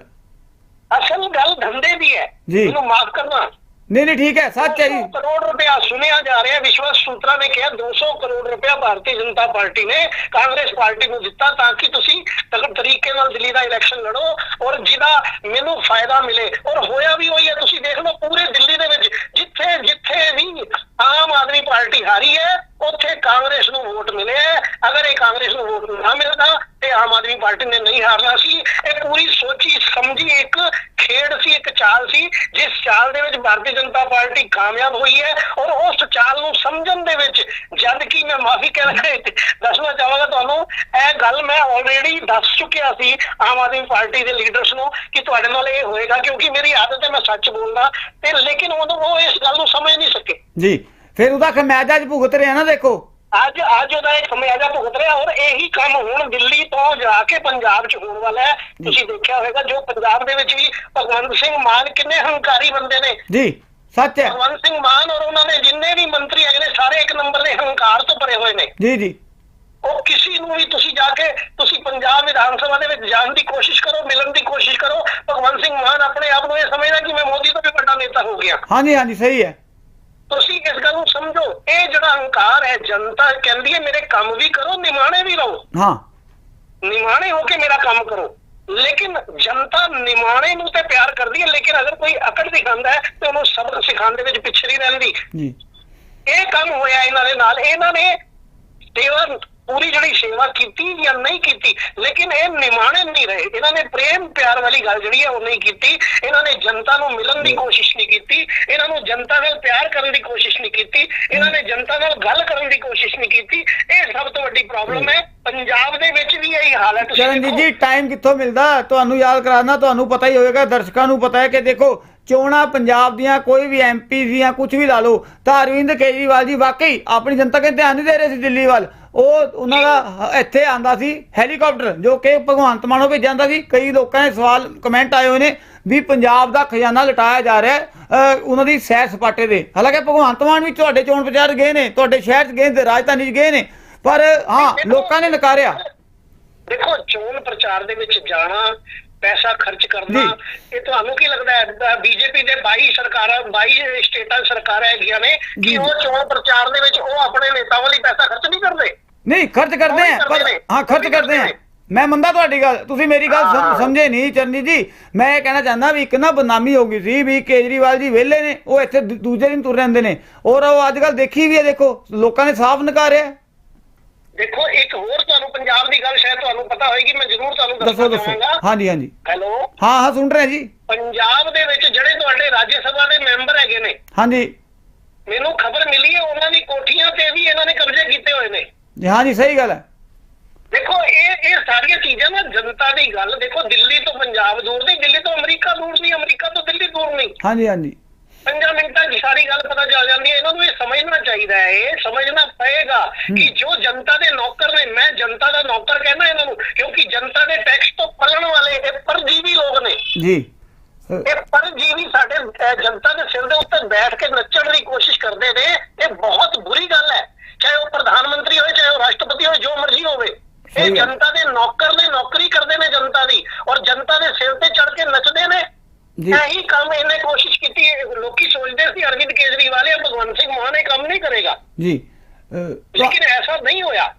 ਅਸਲ ਗੱਲ ਧੰਦੇ ਦੀ ਹੈ। ਜੀ। ਇਹਨੂੰ ਮਾਫ ਕਰਨਾ। ਨਹੀਂ ਨਹੀਂ, ਠੀਕ ਹੈ, ਸੱਚ ਹੈ ਜੀ। ਕਰੋੜ ਰੁਪਇਆ ਸੁਣਿਆ ਜਾ ਰਿਹਾ ਵਿਸ਼ਵਾਸ ਸੂਤਰਾਂ ਨੇ ਕਿਹਾ 200 ਕਰੋੜ ਰੁਪਇਆ ਭਾਰਤੀ ਜਨਤਾ ਪਾਰਟੀ ਨੇ ਕਾਂਗਰਸ ਪਾਰਟੀ ਨੂੰ ਦਿੱਤਾ ਤਾਂ ਕਿ ਤੁਸੀਂ ਤਗੜ ਤਰੀਕੇ ਨਾਲ ਦਿੱਲੀ ਦਾ ਇਲੈਕਸ਼ਨ ਲੜੋ ਔਰ ਜਿਹਦਾ ਮੈਨੂੰ ਫਾਇਦਾ ਮਿਲੇ। ਔਰ ਹੋਇਆ ਵੀ ਹੋਈ ਹੈ, ਤੁਸੀਂ ਦੇਖ ਲਓ ਪੂਰੇ ਦਿੱਲੀ ਦੇ ਵਿੱਚ ਜਿੱਥੇ ਜਿੱਥੇ ਵੀ ਆਮ ਆਦਮੀ ਪਾਰਟੀ ਹਾਰੀ ਹੈ ਉੱਥੇ ਕਾਂਗਰਸ ਨੂੰ ਵੋਟ ਮਿਲਿਆ ਅਗਰ ਇਹ ਕਾਂਗਰਸ ਨੂੰ ਵੋਟ ਨਾ ਮਿਲਦਾ ਤੇ ਆਮ ਆਦਮੀ ਪਾਰਟੀ ਨੇ ਨਹੀਂ ਹਾਰਨਾ ਸੀ। ਇਹ ਪੂਰੀ ਸੋਚੀ ਸਮਝੀ ਇੱਕ ਖੇਡ ਸੀ, ਇੱਕ ਚਾਲ ਸੀ, ਜਿਸ ਚਾਲ ਦੇ ਵਿੱਚ ਭਾਰਤੀ ਜਨਤਾ ਪਾਰਟੀ ਕਾਮਯਾਬ ਹੋਈ ਹੈ ਔਰ ਉਸ ਚਾਲ ਨੂੰ ਸਮਝਣ ਦੇ ਵਿੱਚ ਜਦ ਕਿ ਮੈਂ ਮਾਫੀ ਕਹਿ ਦੱਸਣਾ ਚਾਹਾਂਗਾ ਤੁਹਾਨੂੰ, ਇਹ ਗੱਲ ਮੈਂ ਆਲਰੇਡੀ ਦੱਸ ਚੁੱਕਿਆ ਸੀ ਆਮ ਆਦਮੀ ਪਾਰਟੀ ਦੇ ਲੀਡਰਸ ਨੂੰ ਕਿ ਤੁਹਾਡੇ ਨਾਲ ਇਹ ਹੋਏਗਾ ਕਿਉਂਕਿ ਮੇਰੀ ਆਦਤ ਹੈ, ਮੈਂ ਸੱਚ ਬੋਲਦਾ ਤੇ ਲੇਕਿਨ ਉਦੋਂ ਉਹ ਇਸ ਗੱਲ ਨੂੰ ਸਮਝ ਨਹੀਂ ਸਕੇ। ਜੀ। ਫਿਰ ਉਹਦਾ ਖਮਿਆਜਾ ਚ ਭੁਗਤ ਰਿਹਾ ਨਾ ਦੇਖੋ। ਅੱਜ ਅੱਜ ਉਹਦਾ ਇੱਕ ਖਮਿਆਜਾ ਭੁਗਤ ਰਿਹਾ ਔਰ ਇਹੀ ਕੰਮ ਹੁਣ ਦਿੱਲੀ ਤੋਂ ਜਾ ਕੇ ਪੰਜਾਬ 'ਚ ਹੋਣ ਵਾਲਾ ਹੈ। ਤੁਸੀਂ ਦੇਖਿਆ ਹੋਵੇਗਾ ਜੋ ਪੰਜਾਬ ਦੇ ਵਿੱਚ ਵੀ ਭਗਵੰਤ ਸਿੰਘ ਮਾਨ ਕਿੰਨੇ ਹੰਕਾਰੀ ਬੰਦੇ ਨੇ। ਜੀ ਸੱਚ ਹੈ। ਭਗਵੰਤ ਸਿੰਘ ਮਾਨ ਔਰ ਉਹਨਾਂ ਦੇ ਜਿੰਨੇ ਵੀ ਮੰਤਰੀ ਹੈਗੇ ਨੇ ਸਾਰੇ ਇੱਕ ਨੰਬਰ ਦੇ ਹੰਕਾਰ ਤੋਂ ਭਰੇ ਹੋਏ ਨੇ। ਜੀ ਜੀ। ਉਹ ਕਿਸੇ ਨੂੰ ਵੀ ਤੁਸੀਂ ਜਾ ਕੇ ਤੁਸੀਂ ਪੰਜਾਬ ਵਿਧਾਨ ਸਭਾ ਦੇ ਵਿੱਚ ਜਾਣ ਦੀ ਕੋਸ਼ਿਸ਼ ਕਰੋ ਮਿਲਣ ਦੀ ਕੋਸ਼ਿਸ਼ ਕਰੋ। ਭਗਵੰਤ ਸਿੰਘ ਮਾਨ ਆਪਣੇ ਆਪ ਨੂੰ ਇਹ ਸਮਝਦਾ ਕਿ ਮੈਂ ਮੋਦੀ ਤੋਂ ਵੀ ਵੱਡਾ ਨੇਤਾ ਹੋ ਗਿਆ। ਹਾਂਜੀ ਹਾਂਜੀ ਸਹੀ ਹੈ। ਤੁਸੀਂ ਇਸ ਗੱਲ ਨੂੰ ਸਮਝੋ। ਇਹ ਜਿਹੜਾ ਹੰਕਾਰ ਹੈ ਜਨਤਾ ਕਹਿੰਦੀ ਹੈ ਮੇਰੇ ਕੰਮ ਵੀ ਕਰੋ ਨਿਮਾਣੇ ਵੀ ਰਹੋ। ਹਾਂ। ਨਿਮਾਣੇ ਹੋ ਕੇ ਮੇਰਾ ਕੰਮ ਕਰੋ। ਲੇਕਿਨ ਜਨਤਾ ਨਿਮਾਣੇ ਨੂੰ ਤੇ ਪਿਆਰ ਕਰਦੀ ਹੈ ਲੇਕਿਨ ਅਗਰ ਕੋਈ ਅਕੜ ਦਿਖਾਉਂਦਾ ਹੈ ਤੇ ਉਹਨੂੰ ਸਬਕ ਸਿਖਾਉਣ ਦੇ ਵਿੱਚ ਪਿੱਛੇ ਨਹੀਂ ਰਹਿੰਦੀ। ਜੀ। ਇਹ ਕੰਮ ਹੋਇਆ ਇਹਨਾਂ ਦੇ ਨਾਲ। ਇਹਨਾਂ ਨੇ ਸੇਵਾ ਪੂਰੀ ਜਿਹੜੀ ਸੇਵਾ ਕੀਤੀ ਜਾਂ ਨਹੀਂ ਕੀਤੀ ਲੇਕਿਨ ਇਹ ਨਿਮਾਣੇ ਨਹੀਂ ਰਹੇ। ਇਹਨਾਂ ਨੇ ਪ੍ਰੇਮ ਪਿਆਰ ਵਾਲੀ ਗੱਲ ਜਿਹੜੀ ਹੈ ਉਹ ਨਹੀਂ ਕੀਤੀ। ਇਹਨਾਂ ਨੇ ਜਨਤਾ ਨੂੰ ਮਿਲਣ ਦੀ ਕੋਸ਼ਿਸ਼ ਨਹੀਂ ਕੀਤੀ। ਇਹਨਾਂ ਨੂੰ ਜਨਤਾ ਨਾਲ ਪਿਆਰ ਕਰਨ ਦੀ ਕੋਸ਼ਿਸ਼ ਨਹੀਂ ਕੀਤੀ। ਇਹਨਾਂ ਨੇ ਜਨਤਾ ਨਾਲ ਗੱਲ ਕਰਨ ਦੀ ਕੋਸ਼ਿਸ਼ ਨਹੀਂ ਕੀਤੀ। ਇਹ ਸਭ ਤੋਂ ਵੱਡੀ ਪ੍ਰੋਬਲਮ ਹੈ। ਪੰਜਾਬ ਦੇ ਵਿੱਚ ਵੀ ਇਹੀ ਹਾਲ ਹੈ। ਤੁਸੀਂ ਚਰਨਜੀਤ। ਜੀ ਟਾਈਮ ਕਿੱਥੋਂ ਮਿਲਦਾ? ਤੁਹਾਨੂੰ ਯਾਦ ਕਰਾਉਣਾ ਤੁਹਾਨੂੰ ਪਤਾ ਹੀ ਹੋਵੇਗਾ ਦਰਸ਼ਕਾਂ ਨੂੰ ਪਤਾ ਹੈ ਕਿ ਦੇਖੋ ਚੋਣਾਂ ਪੰਜਾਬ ਦੀਆਂ ਕੋਈ ਵੀ ਐਮਪੀ ਦੀਆਂ ਕੁਝ ਵੀ ਲਾ ਲਓ। ਤਾਂ ਅਰਵਿੰਦ ਕੇਜਰੀਵਾਲ ਜੀ ਵਾਕਈ ਆਪਣੀ ਜਨਤਾ ਕੇ ਧਿਆਨ ਨਹੀਂ ਦੇ ਰਹੇ ਸੀ ਦਿੱਲੀ ਵੱਲ ਉਹ ਉਹਨਾਂ ਦਾ ਇੱਥੇ ਆਂਦਾ ਸੀ ਹੈਲੀਕਾਪਟਰ ਜੋ ਕਿ ਭਗਵੰਤ ਮਾਨੋਂ ਭੇਜਿਆ ਜਾਂਦਾ ਸੀ। ਕਈ ਲੋਕਾਂ ਦੇ ਸਵਾਲ ਕਮੈਂਟ ਆਏ ਹੋਏ ਨੇ ਵੀ ਪੰਜਾਬ ਦਾ ਖਜ਼ਾਨਾ ਲਟਾਇਆ ਜਾ ਰਿਹਾ ਹੈ ਉਹਨਾਂ ਦੀ ਸੈਰ ਸਪਾਟੇ ਦੇ। ਹਾਲਾਂਕਿ ਭਗਵੰਤ ਮਾਨ ਵੀ ਤੁਹਾਡੇ ਚੋਣ ਪ੍ਰਚਾਰ ਗਏ ਨੇ ਤੁਹਾਡੇ ਸ਼ਹਿਰ 'ਚ ਗਏ ਨੇ ਰਾਜਧਾਨੀ 'ਚ ਗਏ ਨੇ ਪਰ ਹਾਂ ਲੋਕਾਂ ਨੇ ਨਕਾਰਿਆ। ਦੇਖੋ ਚੋਣ ਪ੍ਰਚਾਰ ਦੇ ਵਿੱਚ ਜਾਣਾ ਪੈਸਾ ਖਰਚ ਕਰਨਾ। ਇਹ ਤੁਹਾਨੂੰ ਕੀ ਲੱਗਦਾ ਹੈ ਬੀਜੇਪੀ ਦੇ 22 ਸਰਕਾਰਾਂ 22 ਸਟੇਟਾਂ ਸਰਕਾਰਾਂ ਹੈਗੀਆਂ ਨੇ। ਕਿ ਉਹ ਚੋਣ ਪ੍ਰਚਾਰ ਦੇ ਵਿੱਚ ਉਹ ਆਪਣੇ ਨੇਤਾਵਾਂ ਲਈ ਪੈਸਾ ਖਰਚ ਨਹੀਂ ਕਰਦੇ ਨਹੀਂ ਖਰਚ ਕਰਦੇ ਆ ਪਰ। ਹਾਂ ਖਰਚ ਕਰਦੇ ਆ। ਮੈਂ ਮੰਨਦਾ ਤੁਹਾਡੀ ਗੱਲ ਤੁਸੀਂ ਮੇਰੀ ਗੱਲ। ਸਮਝੇ ਨਹੀਂ ਚਰਨੀ ਜੀ ਮੈਂ ਇਹ ਕਹਿਣਾ ਚਾਹੁੰਦਾ ਵੀ ਇੱਕ ਨਾ ਬਦਨਾਮੀ ਹੋ ਗਈ ਸੀ ਵੀ ਕੇਜਰੀਵਾਲ ਜੀ ਵਿਹਲੇ ਨੇ ਉਹ ਇੱਥੇ ਦੂਜੇ ਦਿਨ ਤੁਰ ਰਹਿੰਦੇ ਨੇ ਔਰ ਉਹ ਅੱਜ ਕੱਲ ਦੇਖੀ ਵੀ ਹੈ ਦੇਖੋ ਲੋਕਾਂ ਨੇ ਸਾਫ਼ ਨਕਾਰਿਆ ਦੇਖੋ ਇੱਕ ਹੋਰ ਤੁਹਾਨੂੰ ਪੰਜਾਬ ਦੀ ਗੱਲ ਸ਼ਾਇਦ ਤੁਹਾਨੂੰ ਪਤਾ ਹੋਏਗੀ ਮੈਂ ਜ਼ਰੂਰ ਤੁਹਾਨੂੰ ਦੱਸੋ ਦੱਸੋ। ਹਾਂਜੀ ਹਾਂਜੀ। ਹੈਲੋ? ਹਾਂ ਹਾਂ ਸੁਣ ਰਹੇ ਜੀ। ਪੰਜਾਬ ਦੇ ਵਿੱਚ ਜਿਹੜੇ ਤੁਹਾਡੇ ਰਾਜ ਸਭਾ ਦੇ ਮੈਂਬਰ ਹੈਗੇ ਨੇ ਹਾਂਜੀ। ਮੈਨੂੰ ਖਬਰ ਮਿਲੀ ਹੈ ਉਹਨਾਂ ਦੀ ਕੋਠੀਆਂ ਤੇ ਵੀ ਇਹਨਾਂ ਨੇ ਕਬਜ਼ੇ ਕੀਤੇ ਹੋਏ ਨੇ। ਜੀ, ਹਾਂਜੀ ਸਹੀ ਗੱਲ ਹੈ। ਦੇਖੋ ਇਹ ਇਹ ਸਾਰੀਆਂ ਚੀਜ਼ਾਂ ਨਾ ਜਨਤਾ ਦੀ ਗੱਲ ਦੇਖੋ ਦਿੱਲੀ ਤੋਂ ਪੰਜਾਬ ਦੂਰ ਨਹੀਂ ਦਿੱਲੀ ਤੋਂ ਅਮਰੀਕਾ ਦੂਰ ਨਹੀਂ ਅਮਰੀਕਾ ਤੋਂ ਦਿੱਲੀ ਦੂਰ ਨਹੀਂ। ਹਾਂਜੀ ਹਾਂਜੀ। ਪੰਜਾਂ ਮਿੰਟਾਂ 'ਚ ਸਾਰੀ ਗੱਲ ਪਤਾ ਚੱਲ ਜਾਂਦੀ ਹੈ। ਇਹਨਾਂ ਨੂੰ ਇਹ ਸਮਝਣਾ ਚਾਹੀਦਾ ਹੈ। ਇਹ ਸਮਝਣਾ ਪਏਗਾ ਕਿ ਜੋ ਜਨਤਾ ਦੇ ਨੌਕਰ ਨੇ ਮੈਂ ਜਨਤਾ ਦਾ ਨੌਕਰ ਕਹਿੰਦਾ ਇਹਨਾਂ ਨੂੰ ਕਿਉਂਕਿ ਜਨਤਾ ਦੇ ਟੈਕਸ ਤੋਂ ਪਲਣ ਵਾਲੇ ਇਹ ਪਰਜੀਵੀ ਲੋਕ ਨੇ। ਜੀ। ਇਹ ਪਰਜੀਵੀ ਸਾਡੇ ਜਨਤਾ ਦੇ ਸਿਰ ਦੇ ਉੱਤੇ ਬੈਠ ਕੇ ਨੱਚਣ ਦੀ ਕੋਸ਼ਿਸ਼ ਕਰਦੇ ਨੇ। ਇਹ ਬਹੁਤ ਬੁਰੀ ਗੱਲ ਹੈ। ਚਾਹੇ ਉਹ ਪ੍ਰਧਾਨ ਮੰਤਰੀ ਹੋਵੇ ਚਾਹੇ ਉਹ ਰਾਸ਼ਟਰਪਤੀ ਹੋਵੇ ਜੋ ਮਰਜ਼ੀ ਹੋਵੇ। ਇਹ। ਜਨਤਾ ਦੇ ਨੌਕਰ ਨੇ ਨੌਕਰੀ ਕਰਦੇ ਨੇ ਜਨਤਾ ਦੀ। ਔਰ ਜਨਤਾ ਦੇ ਸਿਰ ਤੇ ਚੜ ਕੇ ਨੱਚਦੇ ਨੇ। ਜੀ। ਇਹੀ ਕੰਮ ਇਹਨੇ ਕੋਸ਼ਿਸ਼। ਸੀ ਅਰਵਿੰਦ ਕੇਜਰੀਵਾਲ ਜਾਂ ਭਗਵੰਤ ਸਿੰਘ ਮਾਨ ਇਹ ਕੰਮ ਨਹੀਂ ਕਰੇਗਾ। ਜੀ ਅ, ਐਸਾ ਨਹੀਂ ਹੋਇਆ।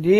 ਜੀ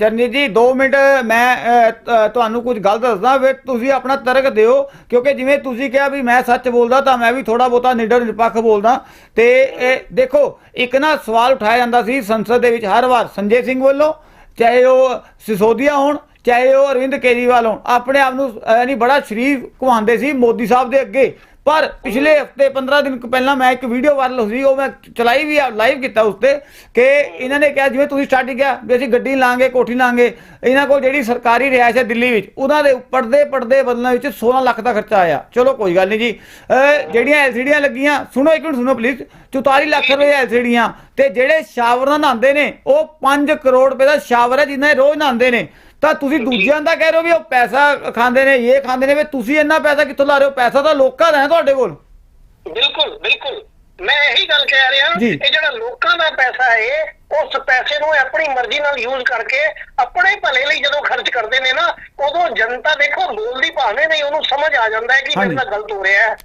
ਚਰਨਜੀਤ ਜੀ 2 ਮਿੰਟ ਮੈਂ ਤ- ਤੁਹਾਨੂੰ ਕੁਝ ਗੱਲ ਦੱਸਦਾ ਫਿਰ ਤੁਸੀਂ ਆਪਣਾ ਤਰਕ ਦਿਓ ਕਿਉਂਕਿ ਜਿਵੇਂ ਤੁਸੀਂ ਕਿਹਾ ਵੀ ਮੈਂ ਸੱਚ ਬੋਲਦਾ ਤਾਂ ਮੈਂ ਵੀ ਥੋੜਾ ਬਹੁਤਾ ਨਿਡਰ ਨਿਰਪੱਖ ਬੋਲਦਾ। ਤੇ ਇਹ ਦੇਖੋ ਇੱਕ ਨਾ ਸਵਾਲ ਉਠਾਇਆ ਜਾਂਦਾ ਸੀ ਸੰਸਦ ਦੇ ਵਿੱਚ ਹਰ ਵਾਰ ਸੰਜੇ ਸਿੰਘ ਵੱਲੋਂ ਚਾਹੇ ਉਹ ਸਿਸੋਦੀਆ ਹੋਣ ਚਾਹੇ ਉਹ ਅਰਵਿੰਦ ਕੇਜਰੀਵਾਲ ਹੋਣ ਆਪਣੇ ਆਪ ਨੂੰ ਯਾਨੀ ਬੜਾ ਸ਼ਰੀਫ ਕਹਾਉਂਦੇ ਸੀ ਮੋਦੀ ਸਾਹਿਬ ਦੇ ਅੱਗੇ। ਪਰ ਪਿਛਲੇ ਹਫ਼ਤੇ 15 ਦਿਨ ਪਹਿਲਾਂ ਮੈਂ ਇੱਕ ਵੀਡੀਓ ਵਾਇਰਲ ਹੋਈ ਉਹ ਮੈਂ ਚਲਾਈ ਵੀ ਆ ਲਾਈਵ ਕੀਤਾ ਉਸ ਤੇ, ਕਿ ਇਹਨਾਂ ਨੇ ਕਿਹਾ ਜਿਵੇਂ ਤੁਸੀਂ ਸਟਾਰਟ ਕਿਹਾ ਵੀ ਅਸੀਂ ਗੱਡੀ ਲਾਂਗੇ, ਕੋਠੀ ਲਾਂਗੇ, ਇਹਨਾਂ ਕੋਲ ਜਿਹੜੀ ਸਰਕਾਰੀ ਰਿਹਾਇਸ਼ ਹੈ ਦਿੱਲੀ ਵਿੱਚ, ਉਹਨਾਂ ਦੇ ਪਰਦੇ ਪਰਦੇ ਬਦਲਣ ਵਿੱਚ 16 ਲੱਖ ਦਾ ਖਰਚਾ ਆਇਆ। ਚਲੋ ਕੋਈ ਗੱਲ ਨਹੀਂ ਜੀ। ਅਹ ਜਿਹੜੀਆਂ ਐਲਸੀਡੀਆਂ ਲੱਗੀਆਂ, ਸੁਣੋ ਇੱਕ ਮਿੰਟ, ਸੁਣੋ ਪਲੀਜ਼ 44 ਲੱਖ ਰੁਪਏ ਐਲਸੀਡੀਆਂ, ਤੇ ਜਿਹੜੇ ਸ਼ਾਵਰ ਨਾਲ ਨਹਾਉਂਦੇ ਨੇ, ਉਹ 5 ਕਰੋੜ ਰੁਪਏ ਦਾ ਸ਼ਾਵਰ ਹੈ ਜਿੰਨਾ ਰੋਜ਼ ਨਹਾਉਂਦੇ ਨੇ। ਤਾਂ ਤੁਸੀਂ ਦੂਜਿਆਂ ਦਾ ਕਹਿ ਰਹੇ ਹੋ ਵੀ ਉਹ ਪੈਸਾ ਖਾਂਦੇ ਨੇ ਇਹ ਖਾਂਦੇ ਨੇ ਵੀ ਤੁਸੀਂ ਇੰਨਾ ਪੈਸਾ ਕਿੱਥੋਂ ਲਾ ਰਹੇ ਹੋ? ਪੈਸਾ ਤਾਂ ਲੋਕਾਂ ਦਾ ਹੈ ਤੁਹਾਡੇ ਕੋਲ। ਬਿਲਕੁਲ ਬਿਲਕੁਲ। ਮੈਂ ਇਹੀ ਗੱਲ ਕਹਿ ਰਿਹਾ। ਇਹ ਜਿਹੜਾ ਲੋਕਾਂ ਦਾ ਪੈਸਾ ਹੈ ਉਸ ਪੈਸੇ ਨੂੰ ਆਪਣੀ ਮਰਜ਼ੀ ਨਾਲ ਯੂਜ਼ ਕਰਕੇ ਆਪਣੇ ਭਲੇ ਲਈ ਜਦੋਂ ਖਰਚ ਕਰਦੇ ਨੇ ਨਾ ਉਦੋਂ ਜਨਤਾ ਦੇਖੋ ਬੋਲਦੀ ਭਾਵੇਂ ਨਹੀਂ ਉਹਨੂੰ ਸਮਝ ਆ ਜਾਂਦਾ ਹੈ ਕਿ ਮੇਰੇ। ਨਾਲ ਗਲਤ ਹੋ ਰਿਹਾ ਹੈ।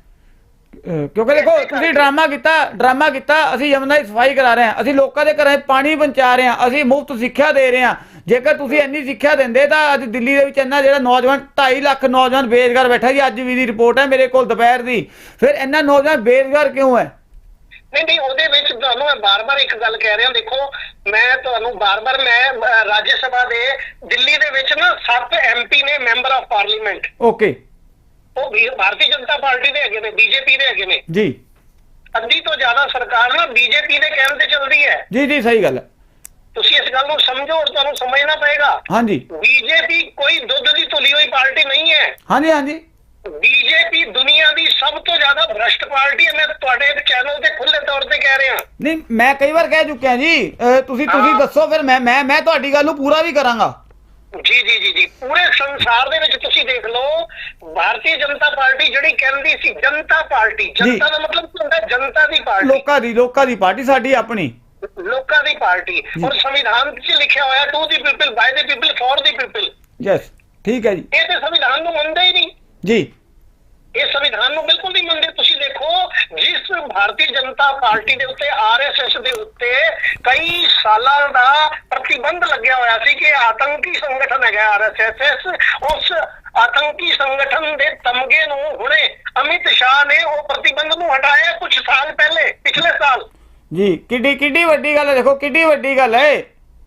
ਕਿਉਂਕਿ ਦੇਖੋ ਤੁਸੀਂ ਡਰਾਮਾ ਕੀਤਾ ਡਰਾਮਾ ਕੀਤਾ ਅਸੀਂ ਯਮੁਨਾ ਦੀ ਸਫ਼ਾਈ ਕਰਾ ਰਹੇ ਹਾਂ ਅਸੀਂ ਲੋਕਾਂ ਦੇ ਘਰਾਂ ਪਾਣੀ ਪਹੁੰਚਾ ਰਹੇ ਹਾਂ ਅਸੀਂ ਮੁਫਤ ਸਿੱਖਿਆ ਦੇ ਰਹੇ ਹਾਂ। ਜੇਕਰ ਤੁਸੀਂ ਇੰਨੀ ਸਿੱਖਿਆ ਦਿੰਦੇ ਤਾਂ ਅੱਜ ਦਿੱਲੀ ਦੇ ਵਿੱਚ ਇੰਨਾ ਜਿਹੜਾ ਨੌਜਵਾਨ 2.5 ਲੱਖ ਨੌਜਵਾਨ ਬੇਰੁਜ਼ਗਾਰ ਬੈਠਾ ਜੀ ਅੱਜ ਵੀ ਦੀ ਰਿਪੋਰਟ ਹੈ ਮੇਰੇ ਕੋਲ ਦੁਪਹਿਰ ਦੀ। ਫਿਰ ਇੰਨਾ ਨੌਜਵਾਨ ਬੇਰੁਜ਼ਗਾਰ ਕਿਉਂ ਹੈ? ਨਹੀਂ ਨਹੀਂ ਉਹਦੇ ਵਿੱਚ ਤੁਹਾਨੂੰ ਮੈਂ ਬਾਰ-ਬਾਰ ਇੱਕ ਗੱਲ ਕਹਿ ਰਿਹਾ ਦੇਖੋ ਮੈਂ ਤੁਹਾਨੂੰ ਬਾਰ-ਬਾਰ ਮੈਂ ਰਾਜ ਸਭਾ ਦੇ ਦਿੱਲੀ ਦੇ ਵਿੱਚ ਨਾ 7 ਐਮਪੀ ਨੇ ਮੈਂਬਰ ਆਫ ਪਾਰਲੀਮੈਂਟ। ਓਕੇ। ਉਹ ਵੀ ਭਾਰਤੀ ਜਨਤਾ ਪਾਰਟੀ ਦੇ ਹੈਗੇ ਨੇ ਬੀਜੇਪੀ ਦੇ ਹੈਗੇ ਨੇ। ਜੀ। ਅੱਧੀ ਤੋਂ ਜ਼ਿਆਦਾ ਸਰਕਾਰ ਨਾ ਬੀਜੇਪੀ ਦੇ ਕਹਿਣ ਤੇ ਚੱਲਦੀ ਹੈ। ਜੀ ਜੀ ਸਹੀ ਗੱਲ ਹੈ। ਤੁਸੀਂ ਇਸ ਗੱਲ ਨੂੰ ਸਮਝੋ ਔਰ ਤੁਹਾਨੂੰ ਸਮਝਣਾ ਪਏਗਾ। ਹਾਂਜੀ। ਬੀਜੇਪੀ ਕੋਈ ਦੁੱਧ ਦੀ ਧੁਲੀ ਹੋਈ ਪਾਰਟੀ ਨਹੀਂ ਹੈ। ਹਾਂਜੀ ਹਾਂਜੀ। ਬੀਜੇਪੀ ਦੁਨੀਆ ਦੀ ਸਭ ਤੋਂ ਜ਼ਿਆਦਾ ਭ੍ਰਸ਼ਟ ਪਾਰਟੀ ਹੈ। ਮੈਂ ਤੁਹਾਡੇ ਚੈਨਲ ਤੇ ਖੁੱਲੇ ਤੌਰ ਤੇ ਕਹਿ ਰਿਹਾ। ਨਹੀਂ ਮੈਂ ਕਈ ਵਾਰ ਕਹਿ ਚੁੱਕਿਆ ਜੀ। ਤੁਸੀਂ ਤੁਸੀਂ। ਦੱਸੋ ਫਿਰ ਮੈਂ ਮੈਂ ਮੈਂ ਤੁਹਾਡੀ ਗੱਲ ਨੂੰ ਪੂਰਾ ਵੀ ਕਰਾਂਗਾ। ਜੀ ਜੀ ਜੀ ਜੀ। ਪੂਰੇ ਸੰਸਾਰ ਦੇ ਵਿੱਚ ਤੁਸੀਂ ਦੇਖ ਲਓ ਭਾਰਤੀ ਜਨਤਾ ਪਾਰਟੀ ਜਿਹੜੀ ਕਹਿੰਦੀ ਸੀ ਜਨਤਾ ਪਾਰਟੀ। ਜਨਤਾ ਦਾ ਮਤਲਬ ਕੀ ਹੁੰਦਾ? ਜਨਤਾ ਦੀ ਪਾਰਟੀ। ਲੋਕਾਂ ਦੀ ਲੋਕਾਂ ਦੀ ਪਾਰਟੀ ਸਾਡੀ ਆਪਣੀ। ਲੋਕਾਂ ਦੀ ਪਾਰਟੀ ਔਰ ਸੰਵਿਧਾਨ 'ਚ ਲਿਖਿਆ ਹੋਇਆ to the people by the people for the people yes ਠੀਕ ਹੈ ਜੀ। ਇਹ ਤੇ ਸੰਵਿਧਾਨ ਨੂੰ ਮੰਨਦੇ ਹੀ ਨਹੀਂ। ਜੀ। ਇਹ ਸੰਵਿਧਾਨ ਨੂੰ ਬਿਲਕੁਲ ਨਹੀਂ ਮੰਨਦੇ। ਤੁਸੀਂ ਦੇਖੋ ਜਿਸ ਭਾਰਤੀ ਜਨਤਾ ਪਾਰਟੀ ਦੇ ਉੱਤੇ ਆਰਐਸਐਸ ਦੇ ਉੱਤੇ ਕਈ ਸਾਲਾਂ ਦਾ ਪ੍ਰਤੀਬੰਧ ਲੱਗਿਆ ਹੋਇਆ ਸੀ ਕਿ ਆਤੰਕੀ ਸੰਗਠਨ ਹੈਗਾ ਆਰਐਸਐਸ ਉਸ ਆਤੰਕੀ ਸੰਗਠਨ ਦੇ ਤਮਗੇ ਨੂੰ ਹੁਣੇ ਅਮਿਤ ਸ਼ਾਹ ਨੇ ਉਹ ਪ੍ਰਤੀਬੰਧ ਨੂੰ ਹਟਾਇਆ ਕੁਝ ਸਾਲ ਪਹਿਲੇ ਪਿਛਲੇ ਸਾਲ। ਜੀ ਕਿੱਡੀ ਕਿੱਡੀ ਵੱਡੀ ਗੱਲ ਹੈ ਦੇਖੋ ਕਿੱਡੀ ਵੱਡੀ ਗੱਲ ਹੈ।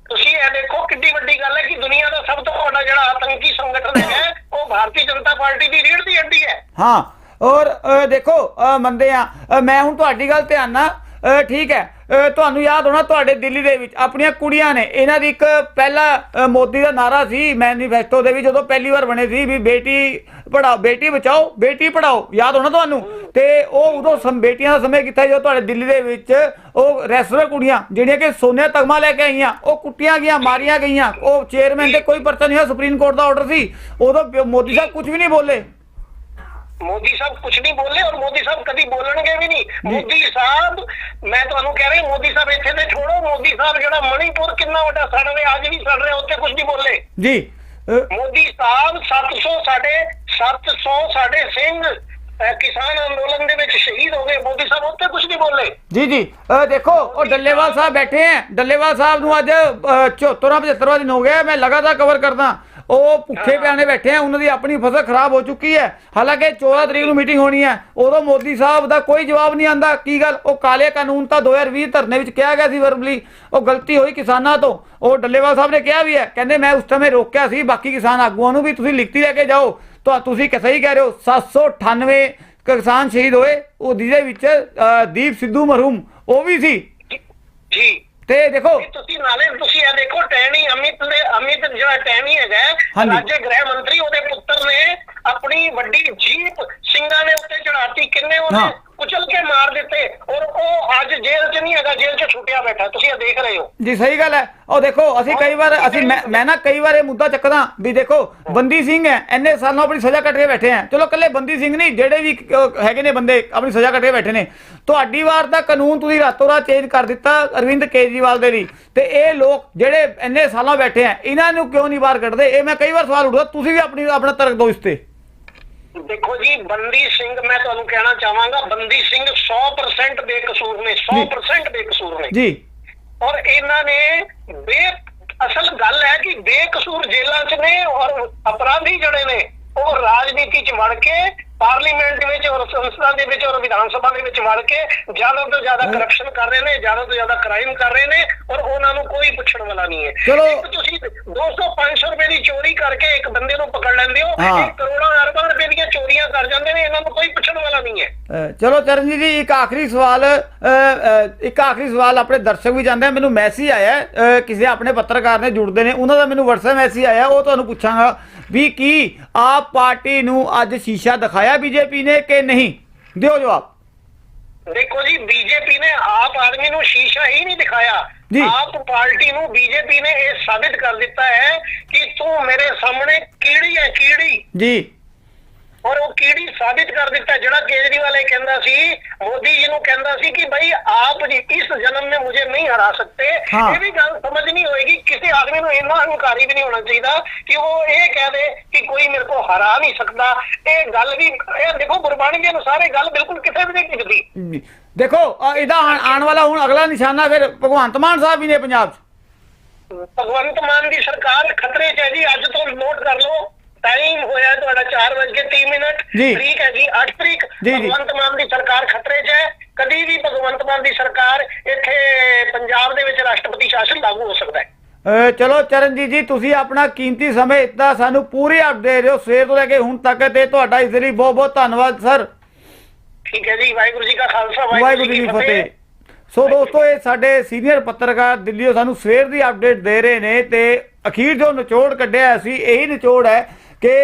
ਤੁਸੀਂ ਇਹ ਦੇਖੋ ਕਿੰਨੀ ਵੱਡੀ ਗੱਲ ਹੈ ਕਿ ਦੁਨੀਆ ਦਾ ਸਭ ਤੋਂ ਵੱਡਾ ਜਿਹੜਾ ਆਤੰਕੀ ਸੰਗਠਨ ਹੈ ਉਹ ਭਾਰਤੀ ਜਨਤਾ ਪਾਰਟੀ ਦੀ ਰੀੜ ਦੀ ਹੱਡੀ ਹੈ। ਹਾਂ ਔਰ ਅ, ਦੇਖੋ ਅ, ਮੰਨਦੇ ਆ ਅ, ਮੈਂ ਹੁਣ ਤੁਹਾਡੀ ਗੱਲ ਧਿਆਨ ਨਾਲ ਅ, ਠੀਕ ਹੈ ਤੁਹਾਨੂੰ ਯਾਦ ਹੋਣਾ ਤੁਹਾਡੇ ਦਿੱਲੀ ਦੇ ਵਿੱਚ ਆਪਣੀਆਂ ਕੁੜੀਆਂ ਨੇ, ਇਹਨਾਂ ਦੀ ਇੱਕ ਪਹਿਲਾ ਮੋਦੀ ਦਾ ਨਾਰਾ ਸੀ ਮੈਨੀਫੈਸਟੋ ਦੇ ਵਿੱਚ ਜਦੋਂ ਪਹਿਲੀ ਵਾਰ ਬਣੇ ਸੀ ਵੀ ਬੇਟੀ ਪੜਾਓ ਬੇਟੀ ਬਚਾਓ, ਬੇਟੀ ਪੜਾਓ ਯਾਦ ਹੋਣਾ ਤੁਹਾਨੂੰ? ਤੇ ਉਹ ਉਦੋਂ ਸਮ, ਬੇਟੀਆਂ ਦਾ ਸਮੇਂ ਕੀਤਾ ਜਦੋਂ ਤੁਹਾਡੇ ਦਿੱਲੀ ਦੇ ਵਿੱਚ ਉਹ ਰੈਸਲਰ ਕੁੜੀਆਂ, ਜਿਹੜੀਆਂ ਕਿ ਸੋਨੇ ਤਗਮਾ ਲੈ ਕੇ ਆਈਆਂ, ਉਹ ਕੁੱਟੀਆਂ ਗਈਆਂ, ਮਾਰੀਆਂ ਗਈਆਂ, ਉਹ ਚੇਅਰਮੈਨ ਤੇ ਕੋਈ ਪਰਚਾ ਨਹੀਂ ਹੋਇਆ, ਸੁਪਰੀਮ ਕੋਰਟ ਦਾ ਆਰਡਰ ਸੀ, ਉਦੋਂ ਮੋਦੀ ਸਾਹਿਬ ਕੁਝ ਵੀ ਨਹੀਂ ਬੋਲੇ। ਮੋਦੀ ਸਾਹਿਬ ਕੁਝ ਨਹੀਂ ਬੋਲੇ ਔਰ ਮੋਦੀ ਸਾਹਿਬ ਕਦੀ ਬੋਲਣਗੇ ਵੀ ਨਹੀਂ। ਮੋਦੀ ਸਾਹਿਬ ਮੈਂ ਤੁਹਾਨੂੰ ਕਹਿ ਰਿਹਾ ਮੋਦੀ ਸਾਹਿਬ ਇੱਥੇ ਤੇ ਛੋੜੋ। ਮੋਦੀ ਸਾਹਿਬ ਜਿਹੜਾ ਮਣੀਪੁਰ ਕਿੰਨਾ ਵੱਡਾ ਸੜ ਰਿਹਾ ਅੱਜ ਵੀ ਸੜ ਰਿਹਾ ਉੱਥੇ ਕੁਝ ਨਹੀਂ ਬੋਲੇ। ਜੀ ਮੋਦੀ ਸਾਹਿਬ 700 ਸਾਡੇ 700 ਸਾਡੇ ਸਿੰਘ ਕਿਸਾਨ ਅੰਦੋਲਨ ਦੇ ਵਿੱਚ ਸ਼ਹੀਦ ਹੋ ਗਏ। ਮੋਦੀ ਸਾਹਿਬ ਉੱਥੇ ਕੁਝ ਨਹੀਂ ਬੋਲੇ। ਜੀ ਜੀ ਦੇਖੋ ਉਹ ਡੱਲੇਵਾਲ ਸਾਹਿਬ ਬੈਠੇ ਹੈ। ਡੱਲੇਵਾਲ ਸਾਹਿਬ ਨੂੰ ਅੱਜ 74 75 ਦਿਨ ਹੋ ਗਏ ਮੈਂ ਲਗਾਤਾਰ ਕਵਰ ਕਰਦਾ। ਉਹ ਭੁੱਖੇ ਪਿਆਣੇ ਬੈਠੇ ਆ, ਉਹਨਾਂ ਦੀ ਆਪਣੀ ਫਸਲ ਖਰਾਬ ਹੋ ਚੁੱਕੀ ਹੈ। ਹਾਲਾਂਕਿ 14 ਤਰੀਕ ਨੂੰ ਮੀਟਿੰਗ ਹੋਣੀ ਹੈ। ਉਦੋਂ ਮੋਦੀ ਸਾਹਿਬ ਦਾ ਕੋਈ ਜਵਾਬ ਨਹੀਂ ਆਂਦਾ। ਕੀ ਗੱਲ? ਉਹ ਕਾਲੇ ਕਾਨੂੰਨ ਤਾਂ 2020 ਧਰਨੇ ਵਿੱਚ ਕਿਹਾ ਗਿਆ ਸੀ ਵਰਬਲੀ ਉਹ ਗਲਤੀ ਹੋਈ ਕਿਸਾਨਾਂ ਤੋਂ। ਉਹ ਡੱਲੇਵਾਲ ਸਾਹਿਬ ਨੇ ਕਿਹਾ ਵੀ ਹੈ। ਕਹਿੰਦੇ ਮੈਂ ਉਸ ਸਮੇਂ ਰੋਕਿਆ ਸੀ, ਬਾਕੀ ਕਿਸਾਨ ਆਗੂਆਂ ਨੂੰ ਵੀ ਤੁਸੀਂ ਲਿਖਤੀ ਲੈ ਕੇ ਜਾਓ। ਤਾਂ ਤੁਸੀਂ ਕਿ ਸਹੀ ਕਹਿ ਰਹੇ ਹੋ? 798 ਕਿਸਾਨ ਸ਼ਹੀਦ ਹੋਏ। ਉਹ ਜਿਹਦੇ ਵਿੱਚ ਦੀਪ ਸਿੱਧੂ ਮਰਹੂਮ, ਉਹ ਵੀ ਸੀ। ਜੀ। ਤੇ ਦੇਖੋ ਤੁਸੀਂ ਨਾਲੇ ਤੁਸੀਂ ਇਹ ਦੇਖੋ ਟੈਣੀ ਅਮਿਤ ਨੇ ਅਮਿਤ ਜਿਹੜਾ ਟੈਣੀ ਹੈਗਾ। ਰਾਜ ਗ੍ਰਹਿ ਮੰਤਰੀ ਉਹਦੇ ਪੁੱਤਰ ਨੇ ਆਪਣੀ ਵੱਡੀ ਜੀਪ ਸਿੰਘਾਂ ਦੇ ਉੱਤੇ ਚੜਾਤੀ ਕਿੰਨੇ। ਉਹਨੇ ਕੁਚਲ ਕੇ ਮਾਰ ਦਿੱਤੇ ਔਰ ਉਹ ਅੱਜ ਜੇਲ੍ਹ 'ਚ ਨਹੀਂ ਹੈਗਾ ਜੇਲ੍ਹ 'ਚ ਛੁੱਟਿਆ ਬੈਠਾ ਤੁਸੀਂ ਇਹ ਦੇਖ ਰਹੇ ਹੋ। ਜੀ ਸਹੀ ਗੱਲ ਹੈ। ਉਹ ਦੇਖੋ ਅਸੀਂ ਕਈ ਵਾਰ ਅਸੀਂ ਮੈਂ ਨਾ ਕਈ ਵਾਰ ਇਹ ਮੁੱਦਾ ਚੱਕਦਾ ਵੀ ਦੇਖੋ ਬੰਦੀ ਸਿੰਘ ਹੈ ਇੰਨੇ ਸਾਲਾਂ ਆਪਣੀ ਸਜ਼ਾ ਕੱਟ ਕੇ ਬੈਠੇ ਆ ਚਲੋ ਕੱਲੇ ਬੰਦੀ ਸਿੰਘ ਨਹੀਂ ਜਿਹੜੇ ਵੀ ਹੈਗੇ ਨੇ ਬੰਦੇ ਆਪਣੀ ਸਜ਼ਾ ਕੱਟ ਕੇ ਬੈਠੇ ਨੇ। ਤੁਹਾਡੀ ਵਾਰ ਦਾ ਕਾਨੂੰਨ ਤੁਸੀਂ ਰਾਤੋਂ ਰਾਤ ਚੇਂਜ ਕਰ ਦਿੱਤਾ ਅਰਵਿੰਦ ਕੇਜਰੀਵਾਲ ਦੇ ਲਈ। ਤੇ ਇਹ ਲੋਕ ਜਿਹੜੇ ਇੰਨੇ ਸਾਲਾਂ ਬੈਠੇ ਆ ਇਹਨਾਂ ਨੂੰ ਕਿਉਂ ਨਹੀਂ ਬਾਹਰ ਕੱਢਦੇ? ਇਹ ਮੈਂ ਕਈ ਵਾਰ ਸਵਾਲ ਉੱਠਦਾ ਤੁਸੀਂ ਵੀ ਆਪਣੀ ਆਪਣਾ ਤਰਕ ਦਿਓ ਇਸ ਤੇ। ਦੇਖੋ ਜੀ ਬੰਦੀ ਸਿੰਘ ਮੈਂ ਤੁਹਾਨੂੰ ਕਹਿਣਾ ਚਾਹਾਂਗਾ ਬੰਦੀ ਸਿੰਘ 100% ਬੇਕਸੂਰ ਨੇ 100% ਬੇਕਸੂਰ ਨੇ। ਜੀ। ਔਰ ਇਹਨਾਂ ਨੇ ਬੇ ਅਸਲ ਗੱਲ ਹੈ ਕਿ ਬੇਕਸੂਰ ਜੇਲ੍ਹਾਂ 'ਚ ਨੇ ਔਰ ਅਪਰਾਧੀ ਜਿਹੜੇ ਨੇ ਉਹ ਰਾਜਨੀਤੀ 'ਚ ਵੜ ਕੇ ਪਾਰਲੀਮੈਂਟ ਵਿੱਚ ਔਰ ਸੰਸਦਾਂ ਦੇ ਵਿੱਚ ਔਰ ਵਿਧਾਨ ਸਭਾ ਦੇ ਵਿੱਚ ਵੜ ਕੇ ਜ਼ਿਆਦਾ ਤੋਂ ਜ਼ਿਆਦਾ ਕਰਪਸ਼ਨ ਕਰ ਰਹੇ ਨੇ ਜ਼ਿਆਦਾ ਤੋਂ ਜ਼ਿਆਦਾ ਕ੍ਰਾਈਮ ਕਰ ਰਹੇ ਨੇ ਔਰ ਉਹਨਾਂ ਨੂੰ ਕੋਈ ਪੁੱਛਣ ਵਾਲਾ ਨਹੀਂ ਹੈ ਚਲੋ। ਇੱਕ ਤੁਸੀਂ 200 500 ਰੁਪਏ ਦੀ ਚੋਰੀ ਕਰਕੇ ਇੱਕ ਬੰਦੇ ਨੂੰ ਪਕੜ ਲੈਂਦੇ ਹੋ। ਇਹ ਕਰੋੜਾਂ ਅਰਬਾਂ ਰੁਪਏ ਦੀਆਂ ਚੋਰੀਆਂ ਕਰ ਜਾਂਦੇ ਨੇ ਇਹਨਾਂ ਨੂੰ ਕੋਈ ਪੁੱਛਣ ਵਾਲਾ ਨਹੀਂ ਹੈ ਚਲੋ ਚਰਨਜੀਤ ਜੀ ਇੱਕ ਆਖਰੀ ਸਵਾਲ ਇੱਕ ਆਖਰੀ ਸਵਾਲ ਆਪਣੇ ਦਰਸ਼ਕ ਵੀ ਜਾਂਦੇ ਮੈਨੂੰ ਮੈਸੇਜ ਆਇਆ ਕਿਸੇ ਆਪਣੇ ਪੱਤਰਕਾਰ ਨੇ ਜੁੜਦੇ ਨੇ ਉਹਨਾਂ ਦਾ ਮੈਨੂੰ WhatsApp ਮੈਸੇਜ ਆਇਆ ਉਹ ਤੁਹਾਨੂੰ ਪੁੱਛਾਂਗਾ ਵੀ ਕੀ ਆਪ ਪਾਰਟੀ ਨੂੰ ਅੱਜ ਸ਼ੀਸ਼ਾ ਦਿਖਾਇਆ ਬੀਜੇਪੀ ਨੇ ਕਿ ਨਹੀਂ? ਦਿਓ ਜਵਾਬ। ਦੇਖੋ ਜੀ ਬੀਜੇਪੀ ਨੇ ਆਪ ਆਦਮੀ ਨੂੰ ਸ਼ੀਸ਼ਾ ਹੀ ਨਹੀਂ ਦਿਖਾਇਆ। ਆਪ ਪਾਰਟੀ ਨੂੰ ਬੀਜੇਪੀ ਨੇ ਇਹ ਸਾਬਿਤ ਕਰ ਦਿੱਤਾ ਹੈ ਕਿ ਤੂੰ ਮੇਰੇ ਸਾਹਮਣੇ ਕੀੜੀ ਹੈ ਕੀੜੀ ਜੀ। ਔਰ ਉਹ ਕਿਹੜੀ ਸਾਬਿਤ ਕਰ ਦਿੱਤਾ? ਜਿਹੜਾ ਕੇਜਰੀਵਾਲ ਇਹ ਕਹਿੰਦਾ ਸੀ ਮੋਦੀ ਜੀ ਨੂੰ ਕਹਿੰਦਾ ਸੀ ਕਿ ਭਾਈ ਆਪ ਜੀ ਇਸ ਜਨਮ ਵਿੱਚ ਮੁਝੇ ਨਹੀਂ ਹਰਾ ਸਕਤੇ ਇਹ ਵੀ ਗੱਲ ਸਮਝ ਨਹੀਂ ਹੋਏਗੀ। ਕਿਸੇ ਆਦਮੀ ਨੂੰ ਇੰਨਾ ਹੰਕਾਰੀ ਵੀ ਨਹੀਂ ਹੋਣਾ ਚਾਹੀਦਾ ਕਿ ਉਹ ਇਹ ਕਹਿ ਦੇ ਕਿ ਕੋਈ ਮੇਰੇ ਕੋ ਹਰਾ ਨਹੀਂ ਸਕਦਾ। ਇਹ ਗੱਲ ਵੀ ਇਹ ਦੇਖੋ ਗੁਰਬਾਣੀ ਦੇ ਅਨੁਸਾਰ ਇਹ ਗੱਲ ਬਿਲਕੁਲ ਕਿਸੇ ਵੀ ਨਹੀਂ ਕਿਦਦੀ ਦੇਖੋ ਇਹਦਾ ਆਉਣ ਵਾਲਾ ਹੁਣ ਅਗਲਾ ਨਿਸ਼ਾਨਾ ਫਿਰ ਭਗਵੰਤ ਮਾਨ ਸਾਹਿਬ ਵੀ ਨੇ ਪੰਜਾਬ 'ਚ। ਭਗਵੰਤ ਮਾਨ ਦੀ ਸਰਕਾਰ ਖਤਰੇ 'ਚ ਹੈ ਜੀ। ਅੱਜ ਤੋਂ ਨੋਟ ਕਰ ਲਓ। ਟਾਈਮ ਹੋਇਆ ਤੁਹਾਡਾ 4:30 ਮਿੰਟ। ਜੀ। ਤਰੀਕ ਹੈ ਜੀ 8 ਤਰੀਕ। ਜੀ, ਜੀ। ਭਗਵੰਤ ਮਾਨ ਦੀ ਸਰਕਾਰ ਖਤਰੇ 'ਚ ਹੈ। ਕਦੀ ਵੀ ਭਗਵੰਤ ਮਾਨ ਦੀ ਸਰਕਾਰ ਇੱਥੇ ਪੰਜਾਬ ਦੇ ਵਿੱਚ ਰਾਸ਼ਟਰਪਤੀ ਸ਼ਾਸਨ ਲਾਗੂ ਹੋ ਸਕਦਾ ਹੈ। ਚਲੋ ਚਰਨਜੀਤ ਜੀ ਤੁਸੀਂ ਆਪਣਾ ਕੀਮਤੀ ਸਮੇਂ ਦਿੱਤਾ ਸਾਨੂੰ ਪੂਰੀ ਅਪਡੇਟ ਦੇ ਰਹੇ ਹੋ ਸਵੇਰ ਤੋਂ ਲੈ ਕੇ ਹੁਣ ਤੱਕ ਤੇ ਤੁਹਾਡਾ ਇਸ ਲਈ ਬਹੁਤ ਬਹੁਤ ਧੰਨਵਾਦ ਸਰ। ਠੀਕ ਹੈ ਜੀ ਵਾਹਿਗੁਰੂ ਜੀ ਕਾ ਖਾਲਸਾ ਵਾਹਿਗੁਰੂ ਜੀ ਕੀ ਫਤਿਹ। ਸੋ ਦੋਸਤੋ ਇਹ ਸਾਡੇ ਸੀਨੀਅਰ ਪੱਤਰਕਾਰ ਦਿੱਲੀੋਂ ਸਾਨੂੰ ਸਵੇਰ ਦੀ ਅਪਡੇਟ ਦੇ ਰਹੇ ਨੇ ਤੇ ਅਖੀਰ ਜੋ ਨਿਚੋੜ ਕੱਢਿਆ ਸੀ ਇਹੀ ਨਿਚੋੜ ਹੈ। ਕਿ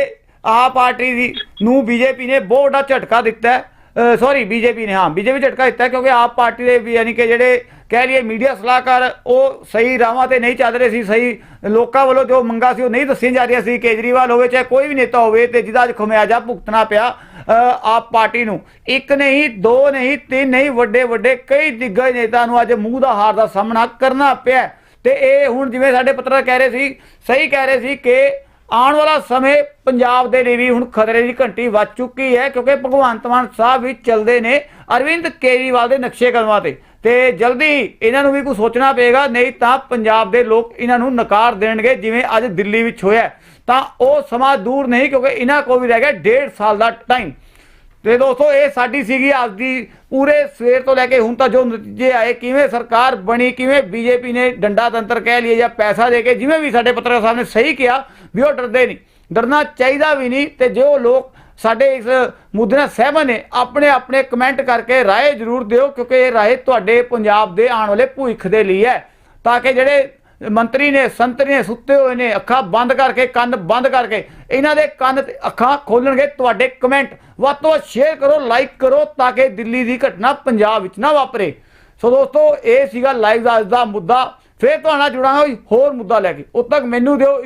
ਆਪ ਪਾਰਟੀ ਦੀ ਨੂੰ ਬੀਜੇਪੀ ਨੇ ਬਹੁਤ ਵੱਡਾ ਝਟਕਾ ਦਿੱਤਾ ਹੈ ਸੌਰੀ ਬੀਜੇਪੀ ਨੇ, ਹਾਂ, ਬੀਜੇਪੀ ਝਟਕਾ ਦਿੱਤਾ ਕਿਉਂਕਿ ਆਪ ਪਾਰਟੀ ਦੇ ਯਾਨੀ ਕਿ ਜਿਹੜੇ ਕਹਿ ਲਈਏ ਮੀਡੀਆ ਸਲਾਹਕਾਰ, ਉਹ ਸਹੀ ਰਾਹਾਂ ਤੇ ਨਹੀਂ ਚੱਲ ਰਹੇ ਸੀ, ਸਹੀ ਲੋਕਾਂ ਵੱਲੋਂ ਜੋ ਮੰਗਾ ਸੀ ਉਹ ਨਹੀਂ ਦੱਸੀਆਂ ਜਾ ਰਹੀਆਂ ਸੀ, ਕੇਜਰੀਵਾਲ ਹੋਵੇ ਚਾਹੇ ਕੋਈ ਵੀ ਨੇਤਾ ਹੋਵੇ ਤੇ ਜਿਹਦਾ ਅੱਜ ਖਮਿਆਜਾ ਭੁਗਤਣਾ ਪਿਆ ਆਪ ਪਾਰਟੀ ਨੂੰ ਇੱਕ ਨਹੀਂ, ਦੋ ਨਹੀਂ, ਤਿੰਨ ਨਹੀਂ, ਵੱਡੇ ਵੱਡੇ ਕਈ ਦਿੱਗਜ ਨੇਤਾ ਨੂੰ ਅੱਜ ਮੂੰਹ ਦਾ ਹਾਰ ਦਾ ਸਾਹਮਣਾ ਕਰਨਾ ਪਿਆ ਹੈ। ਤੇ ਇਹ ਹੁਣ ਜਿਵੇਂ ਸਾਡੇ ਪੱਤਰਕਾਰ ਕਹਿ ਰਹੇ ਸੀ, ਸਹੀ ਕਹਿ ਰਹੇ ਸੀ ਕਿ ਆਉਣ ਵਾਲਾ ਸਮੇਂ ਪੰਜਾਬ ਦੇ ਲਈ ਵੀ ਹੁਣ ਖਤਰੇ ਦੀ ਘੰਟੀ ਵੱਜ ਚੁੱਕੀ ਹੈ, ਕਿਉਂਕਿ ਭਗਵੰਤ ਮਾਨ ਸਾਹਿਬ ਵੀ ਚੱਲਦੇ ਨੇ ਅਰਵਿੰਦ ਕੇਜਰੀਵਾਲ ਦੇ ਨਕਸ਼ੇ ਕਦਮਾਂ ਤੇ। ਤੇ ਜਲਦੀ ਇਹਨਾਂ ਨੂੰ ਵੀ ਕੁਝ ਸੋਚਣਾ ਪਏਗਾ, ਨਹੀਂ ਤਾਂ ਪੰਜਾਬ ਦੇ ਲੋਕ ਇਹਨਾਂ ਨੂੰ ਨਕਾਰ ਦੇਣਗੇ, ਜਿਵੇਂ ਅੱਜ ਦਿੱਲੀ ਵਿੱਚ ਹੋਇਆ ਤਾਂ ਉਹ ਸਮਾਂ ਦੂਰ ਨਹੀਂ, ਕਿਉਂਕਿ ਇਹਨਾਂ ਕੋਲ ਵੀ ਰਹਿ ਗਿਆ ਡੇਢ ਸਾਲ ਦਾ ਟਾਈਮ ਤੇ ਦੋਸਤੋ, ਇਹ ਸਾਡੀ ਸੀਗੀ ਅੱਜ ਦੀ ਪੂਰੇ ਸਵੇਰ ਤੋਂ ਲੈ ਕੇ ਹੁਣ ਤਾਂ ਜੋ ਨਤੀਜੇ ਆਏ, ਕਿਵੇਂ ਸਰਕਾਰ ਬਣੀ, ਕਿਵੇਂ ਬੀਜੇਪੀ ਨੇ ਡੰਡਾ ਤੰਤਰ ਕਹਿ ਲਈਏ ਜਾਂ ਪੈਸਾ ਦੇ ਕੇ ਜਿਵੇਂ ਵੀ ਸਾਡੇ ਪੱਤਰਕਾਰ ਸਾਹਿਬ ਨੇ ਸਹੀ ਕਿਹਾ, ਵੀ ਉਹ ਡਰਦੇ ਨਹੀਂ, ਡਰਨਾ ਚਾਹੀਦਾ ਵੀ ਨਹੀਂ ਤੇ ਜੋ ਲੋਕ ਸਾਡੇ ਇਸ ਮੁੱਦੇ ਨਾਲ ਸਹਿਮਤ ਨੇ, ਆਪਣੇ ਆਪਣੇ ਕਮੈਂਟ ਕਰਕੇ ਰਾਏ ਜ਼ਰੂਰ ਦਿਓ ਕਿਉਂਕਿ ਇਹ ਰਾਏ ਤੁਹਾਡੇ ਪੰਜਾਬ ਦੇ ਆਉਣ ਵਾਲੇ ਭਵਿੱਖ ਦੇ ਲਈ ਹੈ, ਤਾਂ ਕਿ ਜਿਹੜੇ ਮੰਤਰੀ ਨੇ ਸੰਤਰੀ ਨੇ ਸੁੱਤੇ ਹੋਏ ਨੇ, ਅੱਖਾਂ ਬੰਦ ਕਰਕੇ, ਕੰਨ ਬੰਦ ਕਰਕੇ, ਇਹਨਾਂ ਦੇ ਕੰਨ ਤੇ ਅੱਖਾਂ ਖੋਲਣਗੇ ਤੁਹਾਡੇ ਕਮੈਂਟ ਵੱਧ ਤੋਂ ਵੱਧ ਸ਼ੇਅਰ ਕਰੋ ਲਾਈਕ ਕਰੋ, ਤਾਂ ਕਿ ਦਿੱਲੀ ਦੀ ਘਟਨਾ ਪੰਜਾਬ ਵਿੱਚ ਨਾ ਵਾਪਰੇ। ਸੋ ਦੋਸਤੋ, ਇਹ ਸੀਗਾ ਲਾਈਵ ਦਾ ਅੱਜ ਦਾ ਮੁੱਦਾ। ਫੇਰ ਤੁਹਾਡੇ ਨਾਲ ਜੁੜਾਂਗਾ ਹੋਰ ਮੁੱਦਾ ਲੈ ਕੇ। ਉਦ ਤੱਕ ਮੈਨੂੰ ਦਿਓ